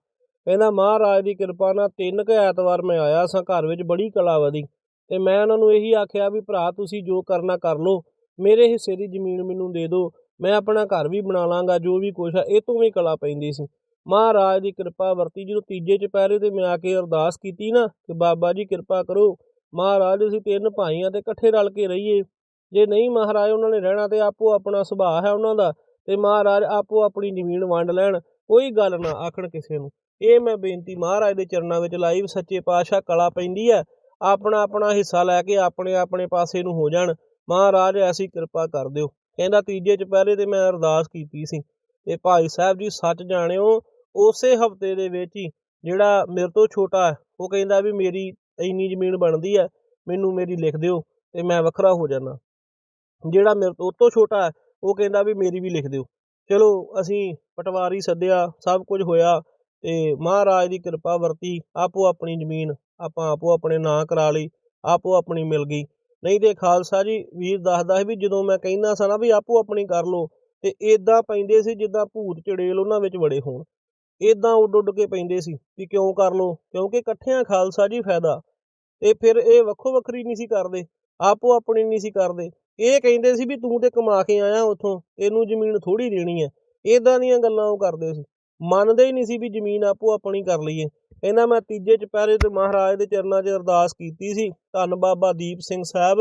ਕਹਿੰਦਾ ਮਹਾਰਾਜ ਦੀ ਕਿਰਪਾ ਨਾਲ ਤਿੰਨ ਕੁ ਐਤਵਾਰ ਮੈਂ ਆਇਆ ਸਾਂ ਘਰ ਵਿੱਚ ਬੜੀ ਕਲਾ ਵਧੀ ਤੇ ਮੈਂ ਉਹਨਾਂ ਨੂੰ ਇਹੀ ਆਖਿਆ ਵੀ ਭਰਾ ਤੁਸੀਂ ਜੋ ਕਰਨਾ ਕਰ ਲਓ, ਮੇਰੇ ਹਿੱਸੇ ਦੀ ਜ਼ਮੀਨ ਮੈਨੂੰ ਦੇ ਦਿਓ, ਮੈਂ ਆਪਣਾ ਘਰ ਵੀ ਬਣਾ ਲਾਂਗਾ, ਜੋ ਵੀ ਕੁਛ ਆ, ਇਹ ਤੋਂ ਵੀ ਕਲਾ ਪੈਂਦੀ ਸੀ। ਮਹਾਰਾਜ ਦੀ ਕਿਰਪਾ ਵਰਤੀ, ਜਦੋਂ ਤੀਜੇ ਚੁਪਹਿਰੇ ਤੇ ਮੈਂ ਆ ਕੇ ਅਰਦਾਸ ਕੀਤੀ ਨਾ ਕਿ ਬਾਬਾ ਜੀ ਕਿਰਪਾ ਕਰੋ, ਮਹਾਰਾਜ ਅਸੀਂ ਤਿੰਨ ਭਾਈਆਂ ਤੇ ਇਕੱਠੇ ਰਲ ਕੇ ਰਹੀਏ। ਜੇ ਨਹੀਂ ਮਹਾਰਾਜ ਉਹਨਾਂ ਨੇ ਰਹਿਣਾ ਤੇ ਆਪੋ ਆਪਣਾ ਸੁਭਾਅ ਹੈ ਉਹਨਾਂ ਦਾ ਤੇ ਮਹਾਰਾਜ ਆਪੋ ਆਪਣੀ ਜ਼ਮੀਨ ਵੰਡ ਲੈਣ, ਕੋਈ ਗੱਲ ਨਾ ਆਖਣ ਕਿਸੇ ਨੂੰ। ਇਹ ਮੈਂ ਬੇਨਤੀ ਮਹਾਰਾਜ ਦੇ ਚਰਨਾਂ ਵਿੱਚ ਲਾਈ ਸੱਚੇ ਪਾਤਸ਼ਾਹ ਕਲਾ ਪੈਂਦੀ ਹੈ। ਆਪਣਾ ਆਪਣਾ ਹਿੱਸਾ ਲੈ ਕੇ ਆਪਣੇ ਆਪਣੇ ਪਾਸੇ ਨੂੰ ਹੋ ਜਾਣ। ਮਹਾਰਾਜ, ਐਸੀ ਕਿਰਪਾ ਕਰ ਦਿਓ। ਕਹਿੰਦਾ ਤੀਜੇ ਚੁਪਹਿਰੇ ਤੇ ਮੈਂ ਅਰਦਾਸ ਕੀਤੀ ਸੀ। ਤੇ ਭਾਈ ਸਾਹਿਬ ਜੀ ਸੱਚ ਜਾਣਿਓ, ਉਸੇ ਹਫ਼ਤੇ ਦੇ ਵਿੱਚ ਹੀ ਜਿਹੜਾ ਮੇਰੇ ਤੋਂ ਛੋਟਾ ਹੈ, ਉਹ ਕਹਿੰਦਾ ਵੀ ਮੇਰੀ ਇੰਨੀ ਜ਼ਮੀਨ ਬਣਦੀ ਹੈ, ਮੈਨੂੰ ਮੇਰੀ ਲਿਖ ਦਿਓ ਤੇ ਮੈਂ ਵੱਖਰਾ ਹੋ ਜਾਣਾ ਜਿਹੜਾ ਮੇਰੇ ਤੋਂ ਉਹ ਤੋਂ ਛੋਟਾ ਹੈ ਉਹ ਕਹਿੰਦਾ ਵੀ ਮੇਰੀ ਵੀ ਲਿਖ ਦਿਓ। ਚਲੋ, ਅਸੀਂ ਪਟਵਾਰੀ ਸੱਦਿਆ, ਸਭ ਕੁਝ ਹੋਇਆ ਤੇ ਮਹਾਰਾਜ ਦੀ ਕਿਰਪਾ ਵਰਤੀ, ਆਪੋ ਆਪਣੀ ਜ਼ਮੀਨ ਆਪਾਂ ਆਪੋ ਆਪਣੇ ਨਾਂ ਕਰਾ ਲਈ, ਆਪੋ ਆਪਣੀ ਮਿਲ ਗਈ। ਨਹੀਂ ਤੇ ਖਾਲਸਾ ਜੀ, ਵੀਰ ਦੱਸਦਾ ਸੀ ਵੀ ਜਦੋਂ ਮੈਂ ਕਹਿੰਦਾ ਸਾਂ ਨਾ ਵੀ ਆਪੋ ਆਪਣੀ ਕਰ ਲਓ, ਤੇ ਇਦਾਂ ਪੈਂਦੇ ਸੀ ਜਿੱਦਾਂ ਭੂਤ ਚੜੇਲ ਉਹਨਾਂ ਵਿੱਚ ਵੜੇ ਹੋਣ। ਇਦਾਂ ਉੱਡ ਉੱਡ ਕੇ ਪੈਂਦੇ ਸੀ ਵੀ ਕਿਉਂ ਕਰ ਲਓ, ਕਿਉਂਕਿ ਇਕੱਠਿਆਂ ਖਾਲਸਾ ਜੀ ਫਾਇਦਾ। ਤੇ ਫਿਰ ਇਹ ਵੱਖੋ ਵੱਖਰੀ ਨਹੀਂ ਸੀ ਕਰਦੇ, ਆਪੋ ਆਪਣੀ ਨਹੀਂ ਸੀ ਕਰਦੇ। ਇਹ ਕਹਿੰਦੇ ਸੀ ਵੀ ਤੂੰ ਤੇ ਕਮਾ ਕੇ ਆਇਆ ਉੱਥੋਂ, ਇਹਨੂੰ ਜ਼ਮੀਨ ਥੋੜੀ ਦੇਣੀ ਹੈ। ਇਦਾਂ ਦੀਆਂ ਗੱਲਾਂ ਉਹ ਕਰਦੇ ਸੀ। ਮੰਨਦੇ ਹੀ ਨਹੀਂ ਸੀ ਵੀ ਜ਼ਮੀਨ ਆਪੋ ਆਪਣੀ ਕਰ ਲਈਏ। ਇਹਨਾਂ ਮੈਂ ਤੀਜੇ ਚੁਪਹਿਰੇ ਤੇ ਮਹਾਰਾਜ ਦੇ ਚਰਨਾਂ 'ਚ ਅਰਦਾਸ ਕੀਤੀ ਸੀ। ਧੰਨ ਬਾਬਾ ਦੀਪ ਸਿੰਘ ਸਾਹਿਬ,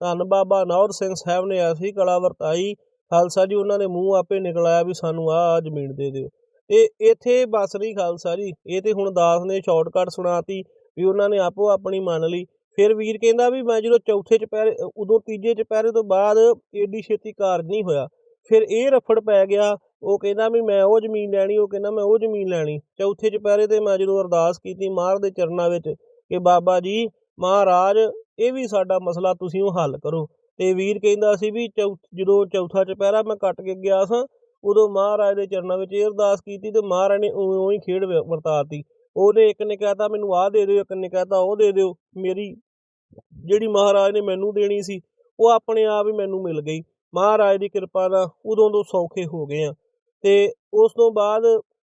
ਧੰਨ ਬਾਬਾ ਨੌਰ ਸਿੰਘ ਸਾਹਿਬ ਨੇ ਐਸੀ ਕਲਾ ਵਰਤਾਈ। ਖਾਲਸਾ ਜੀ, ਉਹਨਾਂ ਨੇ ਮੂੰਹ ਆਪੇ ਨਿਕਲਾਇਆ ਵੀ ਸਾਨੂੰ ਆਹ ਜ਼ਮੀਨ ਦੇ ਦਿਓ। ਤੇ ਇੱਥੇ ਬਸ ਨਹੀਂ ਖਾਲਸਾ ਜੀ। ਇਹ ਤੇ ਹੁਣ ਦਾਸ ਨੇ ਸ਼ਾਰਟਕਟ ਸੁਣਾਤੀ ਵੀ ਉਹਨਾਂ ਨੇ ਆਪੋ ਆਪਣੀ ਮੰਨ ਲਈ। ਫਿਰ ਵੀਰ ਕਹਿੰਦਾ ਵੀ ਮੈਂ ਜਦੋਂ ਚੌਥੇ ਚੁਪਹਿਰੇ ਉਦੋਂ ਤੀਜੇ ਚੁਪਹਿਰੇ ਤੋਂ ਬਾਅਦ ਏਡੀ ਛੇਤੀ ਕਾਰਜ ਨਹੀਂ ਹੋਇਆ। ਫਿਰ ਇਹ ਰਫੜ ਪੈ ਗਿਆ। ਉਹ ਕਹਿੰਦਾ ਵੀ ਮੈਂ ਉਹ ਜ਼ਮੀਨ ਲੈਣੀ, ਉਹ ਕਹਿੰਦਾ ਮੈਂ ਉਹ ਜ਼ਮੀਨ ਲੈਣੀ। ਚੌਥੇ ਚੁਪਹਿਰੇ ਤੇ ਮੈਂ ਜਦੋਂ ਅਰਦਾਸ ਕੀਤੀ ਮਾਰ ਦੇ ਚਰਨਾਂ ਵਿੱਚ ਕਿ ਬਾਬਾ ਜੀ, ਮਹਾਰਾਜ, ਇਹ ਵੀ ਸਾਡਾ ਮਸਲਾ ਤੁਸੀਂ ਉਹ ਹੱਲ ਕਰੋ। ਤੇ ਵੀਰ ਕਹਿੰਦਾ ਸੀ ਵੀ ਚੌ ਜਦੋਂ ਚੌਥਾ ਚੁਪਹਿਰਾ ਮੈਂ ਕੱਟ ਕੇ ਗਿਆ ਸਾਂ, ਉਦੋਂ ਮਹਾਰਾਜ ਦੇ ਚਰਨਾਂ ਵਿੱਚ ਇਹ ਅਰਦਾਸ ਕੀਤੀ ਤੇ ਮਹਾਰਾਜ ਨੇ ਉਵੇਂ ਹੀ ਖੇਡ ਵ- ਵਰਤਾਤੀ ਉਹਨੇ ਇੱਕ ਨੇ ਕਹਤਾ, ਮੈਨੂੰ ਆਹ ਦੇ ਦਿਓ, ਇੱਕ ਨੇ ਕਹਤਾ, ਉਹ ਦੇ ਦਿਓ। ਮੇਰੀ ਜਿਹੜੀ ਮਹਾਰਾਜ ਨੇ ਮੈਨੂੰ ਦੇਣੀ ਸੀ, ਉਹ ਆਪਣੇ ਆਪ ਹੀ ਮੈਨੂੰ ਮਿਲ ਗਈ। ਮਹਾਰਾਜ ਦੀ ਕਿਰਪਾ ਨਾਲ ਉਦੋਂ ਤੋਂ ਸੌਖੇ ਹੋ ਗਏ ਆ ਤੇ ਉਸ ਤੋਂ ਬਾਅਦ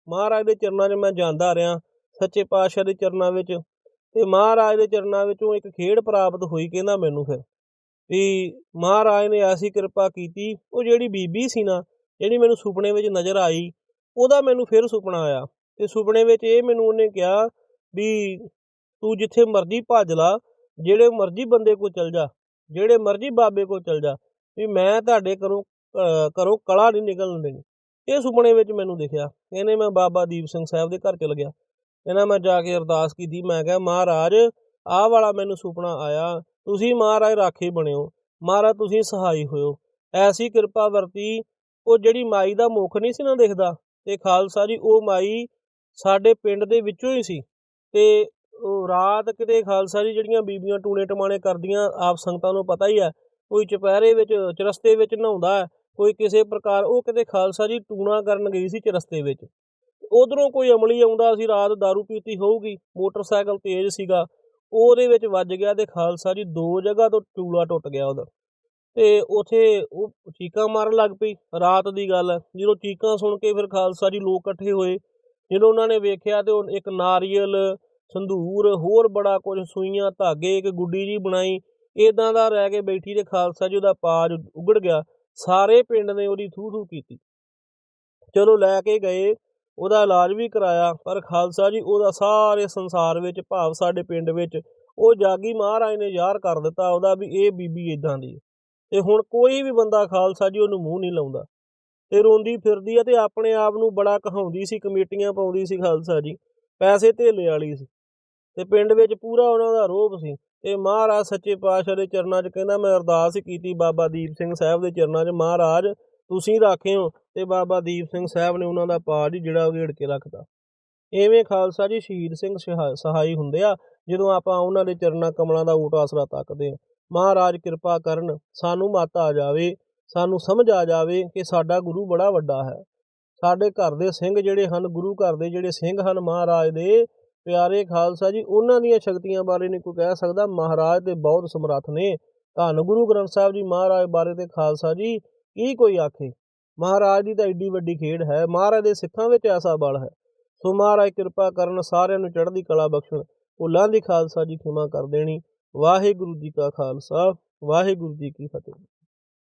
ਮਹਾਰਾਜ ਦੇ ਚਰਨਾਂ 'ਚ ਮੈਂ ਜਾਂਦਾ ਰਿਹਾ, ਸੱਚੇ ਪਾਤਸ਼ਾਹ ਦੇ ਚਰਨਾਂ ਵਿੱਚ। ਤੇ ਮਹਾਰਾਜ ਦੇ ਚਰਨਾਂ ਵਿੱਚੋਂ ਇੱਕ ਖੇਡ ਪ੍ਰਾਪਤ ਹੋਈ ਕਹਿੰਦਾ ਮੈਨੂੰ ਫਿਰ ਵੀ ਮਹਾਰਾਜ ਨੇ ਐਸੀ ਕਿਰਪਾ ਕੀਤੀ, ਉਹ ਜਿਹੜੀ ਬੀਬੀ ਸੀ ਨਾ, ਜਿਹੜੀ ਮੈਨੂੰ ਸੁਪਨੇ ਵਿੱਚ ਨਜ਼ਰ ਆਈ, ਉਹਦਾ ਮੈਨੂੰ ਫਿਰ ਸੁਪਨਾ ਆਇਆ। ਤੇ ਸੁਪਨੇ ਵਿੱਚ ਇਹ ਮੈਨੂੰ ਉਹਨੇ ਕਿਹਾ ਵੀ ਤੂੰ ਜਿੱਥੇ ਮਰਜ਼ੀ ਭੱਜ ਲਾ, ਜਿਹੜੇ ਮਰਜ਼ੀ ਬੰਦੇ ਕੋਲ ਚਲ ਜਾ, ਜਿਹੜੇ ਮਰਜ਼ੀ ਬਾਬੇ ਕੋਲ ਚਲ ਜਾ, ਵੀ ਮੈਂ ਤੁਹਾਡੇ ਘਰੋਂ, ਅਹ, ਘਰੋਂ ਕਲਾ ਨਹੀਂ ਨਿਕਲਣ ਦੇਣੀ। ਇਹ ਸੁਪਨੇ ਵਿੱਚ ਮੈਨੂੰ ਦਿਖਿਆ। ਇਹਨੇ ਮੈਂ ਬਾਬਾ ਦੀਪ ਸਿੰਘ ਸਾਹਿਬ ਦੇ ਘਰ ਚਲ ਗਿਆ। ਇਹਨਾਂ ਮੈਂ ਜਾ ਕੇ ਅਰਦਾਸ ਕੀਤੀ। ਮੈਂ ਕਿਹਾ, ਮਹਾਰਾਜ, ਆਹ ਵਾਲਾ ਮੈਨੂੰ ਸੁਪਨਾ ਆਇਆ। ਤੁਸੀਂ ਮਹਾਰਾਜ ਰਾਖੇ ਬਣਿਓ। ਮਹਾਰਾਜ, ਤੁਸੀਂ ਸਹਾਈ ਹੋਇਓ। ਐਸੀ ਕਿਰਪਾ ਵਰਤੀ। ਉਹ ਜਿਹੜੀ ਮਾਈ ਦਾ ਮੁਖ ਨਹੀਂ ਸੀ ਨਾ ਦੇਖਦਾ, ਤੇ ਖਾਲਸਾ ਜੀ, ਉਹ ਮਾਈ ਸਾਡੇ ਪਿੰਡ ਦੇ ਵਿੱਚੋਂ ਹੀ ਸੀ। ਤੇ ਰਾਤ ਕਿਤੇ ਖਾਲਸਾ ਜੀ ਜਿਹੜੀਆਂ ਬੀਬੀਆਂ ਟੂਣੇ ਟਮਾਣੇ ਕਰਦੀਆਂ, ਆਪ ਸੰਗਤਾਂ ਨੂੰ ਪਤਾ ਹੀ ਹੈ, ਕੋਈ ਚੁਪਹਿਰੇ ਵਿੱਚ, ਚਰਸਤੇ ਵਿੱਚ ਨਹਾਉਂਦਾ ਕੋਈ ਕਿਸੇ ਪ੍ਰਕਾਰ, ਉਹ ਕਿਤੇ ਖਾਲਸਾ ਜੀ ਟੂਣਾ ਕਰਨ ਗਈ ਸੀ ਚਰਸਤੇ ਵਿੱਚ। ਉਧਰੋਂ ਕੋਈ ਅਮਲੀ ਆਉਂਦਾ ਸੀ, ਰਾਤ दारू ਪੀਤੀ ਹੋਊਗੀ, ਮੋਟਰਸਾਈਕਲ ਤੇਜ਼ ਸੀਗਾ, ਉਹਦੇ ਵਿੱਚ ਵੱਜ ਗਿਆ ਤੇ ਖਾਲਸਾ ਜੀ ਦੋ ਜਗ੍ਹਾ ਤੋਂ ਟੂਲਾ ਟੁੱਟ ਗਿਆ ਉਹਦਾ। ਤੇ ਉਥੇ ਉਹ ਚੀਕਾਂ ਮਾਰਨ ਲੱਗ ਪਈ, ਰਾਤ ਦੀ ਗੱਲ ਹੈ, ਜਦੋਂ ਚੀਕਾਂ ਸੁਣ ਕੇ ਫਿਰ ਖਾਲਸਾ ਜੀ ਲੋਕ ਇਕੱਠੇ ਹੋਏ ਜਦੋਂ ਉਹਨਾਂ ਨੇ ਵੇਖਿਆ ਤੇ ਉਹ ਇੱਕ ਨਾਰੀਅਲ ਸੰਧੂਰ ਹੋਰ ਬੜਾ ਕੁਝ ਸੂਈਆਂ, ਧਾਗੇ, ਇੱਕ ਗੁੱਡੀ ਜੀ ਬਣਾਈ। ਇਦਾਂ ਦਾ ਰਹਿ ਕੇ ਬੈਠੀ ਤੇ ਖਾਲਸਾ ਜੀ ਉਹਦਾ ਪਾਜ ਉਗੜ ਗਿਆ। ਸਾਰੇ ਪਿੰਡ ਨੇ ਉਹਦੀ ਥੂ ਥੂ ਕੀਤੀ। ਚਲੋ ਲੈ ਕੇ ਗਏ, ਉਹਦਾ ਇਲਾਜ ਵੀ ਕਰਾਇਆ, ਪਰ ਖਾਲਸਾ ਜੀ ਉਹਦਾ ਸਾਰੇ ਸੰਸਾਰ ਵਿੱਚ, ਭਾਵ ਸਾਡੇ ਪਿੰਡ ਵਿੱਚ, ਉਹ ਜਾਗੀ ਮਹਾਰਾਜ ਨੇ ਯਾਰ ਕਰ ਦਿੱਤਾ, ਉਹਦਾ ਵੀ ਇਹ ਬੀਬੀ ਇਦਾਂ ਦੀ ਹੈ। ਤੇ ਹੁਣ ਕੋਈ ਵੀ ਬੰਦਾ ਖਾਲਸਾ ਜੀ ਉਹਨੂੰ ਮੂੰਹ ਨਹੀਂ ਲਾਉਂਦਾ। ਤੇ ਰੋਂਦੀ ਫਿਰਦੀ ਆ ਤੇ ਆਪਣੇ ਆਪ ਨੂੰ ਬੜਾ ਕਹਾਉਂਦੀ ਸੀ, ਕਮੇਟੀਆਂ ਪਾਉਂਦੀ ਸੀ ਖਾਲਸਾ ਜੀ। ਪੈਸੇ ਧੇਲੇ ਵਾਲੀ ਸੀ। ਤੇ ਪਿੰਡ ਵਿੱਚ ਪੂਰਾ ਉਹਨਾਂ ਦਾ ਰੋਬ ਸੀ। ਤੇ ਮਹਾਰਾਜ ਸੱਚੇ ਪਾਤਸ਼ਾਹ ਦੇ ਚਰਨਾਂ 'ਚ ਕਹਿੰਦਾ, ਮੈਂ ਅਰਦਾਸ ਕੀਤੀ ਬਾਬਾ ਦੀਪ ਸਿੰਘ ਸਾਹਿਬ ਦੇ ਚਰਨਾਂ 'ਚ, ਮਹਾਰਾਜ ਤੁਸੀਂ ਰਾਖੇ ਹੋ ਤੇ ਬਾਬਾ ਦੀਪ ਸਿੰਘ ਸਾਹਿਬ ਨੇ ਉਹਨਾਂ ਦਾ ਪਾਜ ਜਿਹੜਾ ਉਘੇੜ ਕੇ ਰੱਖਦਾ ਐਵੇਂ ਖਾਲਸਾ ਜੀ ਸ਼ਹੀਦ ਸਿੰਘ ਸਹਾ- ਸਹਾਈ ਹੁੰਦੇ ਆ, ਜਦੋਂ ਆਪਾਂ ਉਹਨਾਂ ਦੇ ਚਰਨਾਂ ਕਮਲਾਂ ਦਾ ਊਟ ਆਸਰਾ ਤੱਕਦੇ ਆ। ਮਹਾਰਾਜ ਕਿਰਪਾ ਕਰਨ, ਸਾਨੂੰ ਮਾਤਾ ਆ ਜਾਵੇ। ਸਾਨੂੰ ਸਮਝ ਆ ਜਾਵੇ ਕਿ ਸਾਡਾ ਗੁਰੂ ਬੜਾ ਵੱਡਾ ਹੈ। ਸਾਡੇ ਘਰ ਦੇ ਸਿੰਘ ਜਿਹੜੇ ਹਨ, ਗੁਰੂ ਘਰ ਦੇ ਜਿਹੜੇ ਸਿੰਘ ਹਨ ਮਹਾਰਾਜ ਦੇ, ਪਿਆਰੇ ਖਾਲਸਾ ਜੀ, ਉਹਨਾਂ ਦੀਆਂ ਸ਼ਕਤੀਆਂ ਬਾਰੇ ਨਹੀਂ ਕੋਈ ਕਹਿ ਸਕਦਾ। ਮਹਾਰਾਜ ਤੇ ਬਹੁਤ ਸਮਰੱਥ ਨੇ। ਧੰਨ ਗੁਰੂ ਗ੍ਰੰਥ ਸਾਹਿਬ ਜੀ ਮਹਾਰਾਜ ਬਾਰੇ ਤੇ ਖਾਲਸਾ ਜੀ, ਕੀ ਕੋਈ ਆਖੇ? ਮਹਾਰਾਜ ਦੀ ਤਾਂ ਏਡੀ ਵੱਡੀ ਖੇਡ ਹੈ। ਮਹਾਰਾਜ ਦੇ ਸਿੱਖਾਂ ਵਿੱਚ ਐਸਾ ਬਲ ਹੈ। ਸੋ ਮਹਾਰਾਜ ਕਿਰਪਾ ਕਰਨ ਸਾਰਿਆਂ ਨੂੰ ਚੜ੍ਹਦੀ ਕਲਾ ਬਖਸ਼ਣ। ਭੁੱਲਾਂ ਦੀ ਖਾਲਸਾ ਜੀ ਖਿਮਾ ਕਰ ਦੇਣੀ। ਵਾਹਿਗੁਰੂ ਜੀ ਕਾ ਖਾਲਸਾ। ਵਾਹਿਗੁਰੂ ਜੀ ਕੀ ਫਤਿਹ।